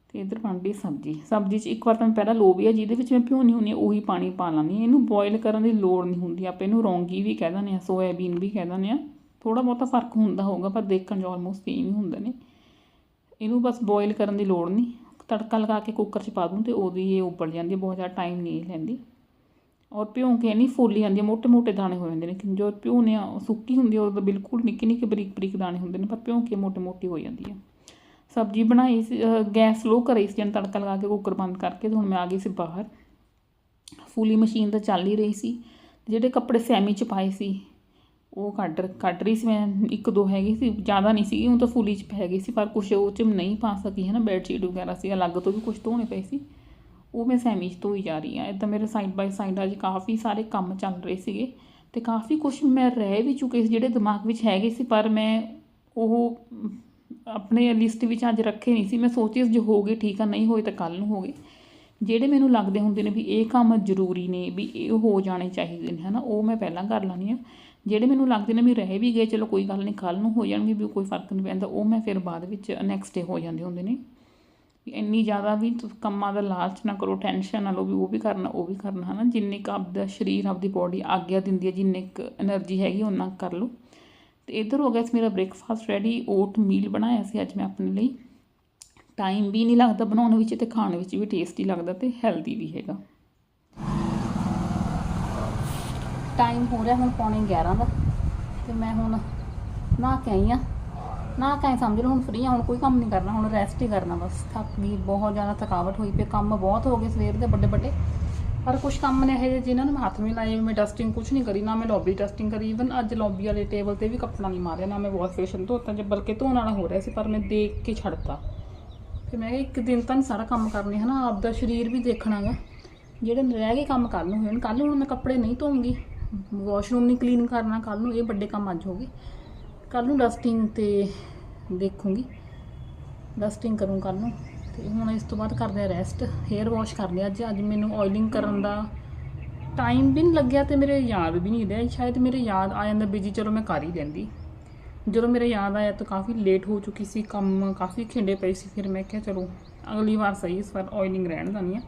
ਤੇ ਇੱਧਰ ਬਣ ਰਹੀ ਸਬਜ਼ੀ। ਸਬਜ਼ੀ 'ਚ ਇੱਕ ਵਾਰ ਤਾਂ ਮੈਂ ਪਹਿਲਾਂ ਲੋਬੀਆ ਜਿਹਦੇ ਵਿੱਚ ਮੈਂ ਭਿਉਣੀ ਹੁੰਦੀ ਹਾਂ ਉਹੀ ਪਾਣੀ ਪਾ ਲੈਂਦੀ ਹਾਂ। ਇਹਨੂੰ ਬੋਇਲ ਕਰਨ ਦੀ ਲੋੜ ਨਹੀਂ ਹੁੰਦੀ। ਆਪਾਂ ਇਹਨੂੰ ਰੌਂਗੀ ਵੀ ਕਹਿ ਦਿੰਦੇ ਆ ਸੋਇਆਬੀਨ ਵੀ ਕਹਿ ਦਿੰਦੇ ਆ ਥੋੜਾ ਬਹੁਤਾ ਫ਼ਰਕ ਹੁੰਦਾ ਹੋਊਗਾ, ਪਰ ਦੇਖਣ 'ਚ ਆਲਮੋਸਟ ਸੇਮ ਹੀ ਹੁੰਦੇ ਨੇ। ਇਹਨੂੰ ਬਸ ਬੋਇਲ ਕਰਨ ਦੀ ਲੋੜ ਨਹੀਂ। ਤੜਕਾ ਲਗਾ ਕੇ ਕੁੱਕਰ 'ਚ ਪਾ ਦੂੰ ਤੇ ਉਹਦੀ ਇਹ ਉਬਲ ਜਾਂਦੀ ਹੈ, ਬਹੁਤ ਜ਼ਿਆਦਾ ਟਾਈਮ ਨਹੀਂ ਲੈਂਦੀ। ਔਰ ਭਿਉਂ ਕੇ ਨਹੀਂ ਫੋਲੀ ਜਾਂਦੀ ਹੈ ਮੋਟੇ ਮੋٹے ਦਾਣੇ ਹੋ ਜਾਂਦੇ ਨੇ ਜੋ ਭਿਉਂਦੇ ਆ ਸੁੱਕੀ ਹੁੰਦੀ ਉਹ ਤਾਂ ਬਿਲਕੁਲ ਨਿੱਕੇ ਨਿੱਕੇ ਬਰੀਕ ਬਰੀਕ ਦਾਣੇ ਹੁੰਦੇ ਨੇ, ਪਰ ਭਿਉਂ ਕੇ ਮੋٹੇ ਮੋਟੀ ਹੋ ਜਾਂਦੀ ਹੈ ਸਬਜ਼ੀ ਬਣਾਈ ਸੀ ਗੈਸ ਲੋ ਕਰੀ ਸੀ ਜਨ ਤੜਕਾ ਲਗਾ ਕੇ ਕੁੱਕਰ ਬੰਦ ਕਰਕੇ ਤੇ ਹੁਣ ਮੈਂ ਆ ਗਈ ਸੀ ਬਾਹਰ। ਫੂਲੀ ਮਸ਼ੀਨ ਤਾਂ ਚੱਲ ਹੀ ਰਹੀ ਸੀ ਜਿਹੜੇ ਕੱਪੜੇ ਸੈਮੀ ਚ ਪਾਏ ਸੀ, ਉਹ ਕੱਢ ਕੱਢ ਰਹੀ ਸੀ ਮੈਂ, ਇੱਕ ਦੋ ਹੈਗੀ ਸੀ, ਜ਼ਿਆਦਾ ਨਹੀਂ ਸੀਗੀ, ਉਹ ਤਾਂ ਫੂਲੀ ਚ ਪੈ ਗਈ ਸੀ, ਪਰ ਕੁਛ ਉਹ ਚ ਨਹੀਂ ਪਾ ਸਕੀ ਹੈ ਨਾ ਬੈੱਡ ਸ਼ੀਟ ਵਗੈਰਾ ਸੀ, ਅਲੱਗ ਤੋਂ ਵੀ ਕੁਛ ਧੋਣੇ ਪਏ ਸੀ। ਉਹ ਮੈਂ ਸੈਮੀ ਚ ਧੋਈ ਜਾ ਰਹੀ ਆ ਇਦਾਂ ਮੇਰੇ ਸਾਈਡ ਬਾਈ ਸਾਈਡ ਅੱਜ ਕਾਫੀ ਸਾਰੇ ਕੰਮ ਚੱਲ ਰਹੇ ਸੀਗੇ ਤੇ ਕਾਫੀ ਕੁਝ ਮੈਂ ਰਹਿ ਵੀ ਚੁੱਕੇ ਸੀ ਜਿਹੜੇ ਦਿਮਾਗ ਵਿੱਚ ਹੈਗੇ ਸੀ, ਪਰ ਮੈਂ ਉਹ ਆਪਣੇ ਲਿਸਟ ਵਿੱਚ ਅੱਜ ਰੱਖੇ ਨਹੀਂ ਸੀ। ਮੈਂ ਸੋਚਿਆ ਜੇ ਹੋ ਗਏ ਠੀਕ ਆ, ਨਹੀਂ ਹੋਏ ਤਾਂ ਕੱਲ ਨੂੰ ਹੋ ਗਏ। ਜਿਹੜੇ ਮੈਨੂੰ ਲੱਗਦੇ ਹੁੰਦੇ ਨੇ ਵੀ ਇਹ ਕੰਮ ਜ਼ਰੂਰੀ ਨੇ, ਵੀ ਇਹ ਹੋ ਜਾਣੇ ਚਾਹੀਦੇ ਨੇ, ਹਨਾ, ਉਹ ਮੈਂ ਪਹਿਲਾਂ ਕਰ ਲੈਂਦੀ ਆ ਜਿਹੜੇ ਮੈਨੂੰ ਲੱਗਦੇ ਨੇ ਵੀ ਰਹਿ ਵੀ ਗਏ, ਚਲੋ ਕੋਈ ਗੱਲ ਨਹੀਂ ਕੱਲ ਨੂੰ ਹੋ ਜਾਣਗੇ, ਵੀ ਕੋਈ ਫ਼ਰਕ ਨਹੀਂ ਪੈਂਦਾ, ਉਹ ਮੈਂ ਫਿਰ ਬਾਅਦ ਵਿੱਚ ਨੈਕਸਟ ਡੇ ਹੋ ਜਾਂਦੇ ਹੁੰਦੇ ਨੇ। ਵੀ ਇੰਨੀ ਜ਼ਿਆਦਾ ਵੀ ਤੁਸੀਂ ਕੰਮਾਂ ਦਾ ਲਾਲਚ ਨਾ ਕਰੋ ਟੈਨਸ਼ਨ ਨਾ ਲਓ ਵੀ ਉਹ ਵੀ ਕਰਨਾ, ਉਹ ਵੀ ਕਰਨਾ ਹੈ ਨਾ ਜਿੰਨੇ ਕੁ ਆਪਦਾ ਸਰੀਰ, ਆਪਦੀ ਬਾਡੀ ਆਗਿਆ ਦਿੰਦੀ ਹੈ, ਜਿੰਨੇ ਕੁ એનર્ਜੀ ਹੈਗੀ ਉਹਨਾਂ ਕਰ ਲਓ। ਤੇ ਇਧਰ ਹੋ ਗਿਆ ਸੀ ਮੇਰਾ ਬ੍ਰੇਕਫਾਸਟ ਰੈਡੀ ਓਟ ਮੀਲ ਬਣਾਇਆ ਸੀ ਅੱਜ ਮੈਂ ਆਪਣੇ ਲਈ। ਟਾਈਮ ਵੀ ਨਹੀਂ ਲੱਗਦਾ ਬਣਾਉਣ ਵਿੱਚ ਤੇ ਖਾਣ ਵਿੱਚ ਵੀ ਟੇਸਟੀ ਲੱਗਦਾ ਤੇ ਹੈਲਦੀ ਵੀ ਹੈਗਾ। ਟਾਈਮ ਹੋ ਰਿਹਾ ਹੁਣ ਪੌਣੇ 11 ਦਾ ਤੇ ਮੈਂ ਹੁਣ ਨਹਾ ਕੇ ਆਈ ਆ ਨਾ ਕਾਇ ਸਮਝ ਲਓ, ਹੁਣ ਫ੍ਰੀ ਆ, ਹੁਣ ਕੋਈ ਕੰਮ ਨਹੀਂ ਕਰਨਾ, ਹੁਣ ਰੈਸਟ ਹੀ ਕਰਨਾ ਬਸ। ਥੱਕ ਗਈ, ਬਹੁਤ ਜ਼ਿਆਦਾ ਥਕਾਵਟ ਹੋਈ ਪਈ, ਕੰਮ ਬਹੁਤ ਹੋ ਗਏ ਸਵੇਰ ਦੇ ਵੱਡੇ ਵੱਡੇ। ਪਰ ਕੁਝ ਕੰਮ ਨੇ ਇਹ ਜਿਹੇ ਜਿਨ੍ਹਾਂ ਨੂੰ ਮੈਂ ਹੱਥ ਵੀ ਲਾਏ, ਮੈਂ ਡਸਟਿੰਗ ਕੁਝ ਨਹੀਂ ਕਰੀ, ਨਾ ਮੈਂ ਲੌਬੀ ਡਸਟਿੰਗ ਕਰੀ ਇਵਨ ਅੱਜ ਲੌਬੀ ਵਾਲੇ ਟੇਬਲ ਤੇ ਵੀ ਕੱਪੜਾ ਨਹੀਂ ਮਾਰਿਆ, ਨਾ ਮੈਂ ਵਾਸ਼ ਬੇਸ਼ਨ ਧੋਤਾ, ਜੇ ਬਲਕਿ ਧੋਣ ਵਾਲਾ ਹੋ ਰਿਹਾ ਸੀ, ਪਰ ਮੈਂ ਦੇਖ ਕੇ ਛੱਡਤਾ। ਫਿਰ ਮੈਂ ਇੱਕ ਦਿਨ ਤਾਂ ਨਹੀਂ ਸਾਰਾ ਕੰਮ ਕਰਨੇ, ਹਨਾ, ਆਪਦਾ ਸਰੀਰ ਵੀ ਦੇਖਣਾਗਾ ਜਿਹੜੇ ਰਹਿ ਗਏ ਕੰਮ ਕੱਲ ਨੂੰ ਹੋਣ ਕੱਲ ਨੂੰ ਹੁਣ ਮੈਂ ਕੱਪੜੇ ਨਹੀਂ ਧੋਉਂਗੀ ਵਾਸ਼ਰੂਮ ਨਹੀਂ ਕਲੀਨ ਕਰਨਾ ਕੱਲ ਨੂੰ ਇਹ ਵੱਡੇ ਕੰਮ ਅੱਜ ਹੋ ਗਏ। ਕੱਲ ਨੂੰ ਡਸਟਿੰਗ ਤੇ ਦੇਖੂੰਗੀ। ਡਸਟਿੰਗ ਕਰੂੰ ਕੱਲ ਨੂੰ। ਤੇ ਹੁਣ ਇਸ ਤੋਂ ਬਾਅਦ ਕਰਦੇ ਆ ਰੈਸਟ ਹੇਅਰ ਵਾਸ਼ ਲਿਆ ਅੱਜ ਅੱਜ ਮੈਨੂੰ ਆਇਲਿੰਗ ਕਰਨ ਦਾ ਟਾਈਮ ਵੀ ਨਹੀਂ ਲੱਗਿਆ ਤੇ ਮੇਰੇ ਯਾਦ ਵੀ ਨਹੀਂ ਰਿਹਾ ਸ਼ਾਇਦ ਮੇਰੇ ਯਾਦ ਆ ਜਾਂਦਾ ਬਿਜ਼ੀ ਚਲੋ ਮੈਂ ਕਰ ਹੀ ਲੈਂਦੀ। ਜਦੋਂ ਮੇਰੇ ਯਾਦ ਆਇਆ ਤਾਂ ਕਾਫੀ ਲੇਟ ਹੋ ਚੁੱਕੀ ਸੀ, ਕੰਮ ਕਾਫੀ ਖਿੰਡੇ ਪਏ ਸੀ। ਫਿਰ ਮੈਂ ਕਿਹਾ ਚਲੋ, ਅਗਲੀ ਵਾਰ ਸਹੀ, ਇਸ ਵਾਰ ਆਇਲਿੰਗ ਰਹਿਣ ਦਣੀ ਆ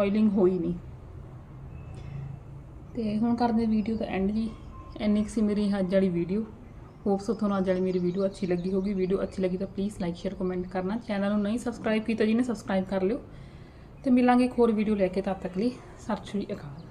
ਆਇਲਿੰਗ ਹੋਈ ਨਹੀਂ ਤੇ ਹੁਣ ਕਰਦੇ ਵੀਡੀਓ ਦਾ ਐਂਡ ਜੀ। ਇੰਨੀ ਕੁ ਸੀ ਮੇਰੀ ਅੱਜ ਵਾਲੀ ਵੀਡੀਓ ਹੋਪਸ ਤੁਹਾਨੂੰ ਅੱਜ ਵਾਲੀ ਮੇਰੀ ਵੀਡੀਓ ਅੱਛੀ ਲੱਗੀ ਹੋਗੀ ਵੀਡੀਓ ਅੱਛੀ ਲੱਗੀ ਤਾਂ ਪਲੀਜ਼ ਲਾਈਕ ਸ਼ੇਅਰ ਕਮੈਂਟ ਕਰਨਾ। ਚੈਨਲ ਨੂੰ ਨਹੀਂ ਸਬਸਕ੍ਰਾਈਬ ਕੀਤਾ, ਜਿਹਨੇ ਸਬਸਕ੍ਰਾਈਬ ਕਰ ਲਿਓ। ਤੇ ਮਿਲਾਂਗੇ ਇੱਕ ਹੋਰ ਵੀਡੀਓ ਲੈ ਕੇ ਤਦ ਤੱਕ ਲਈ। ਸਤਿ ਸ਼੍ਰੀ ਅਕਾਲ।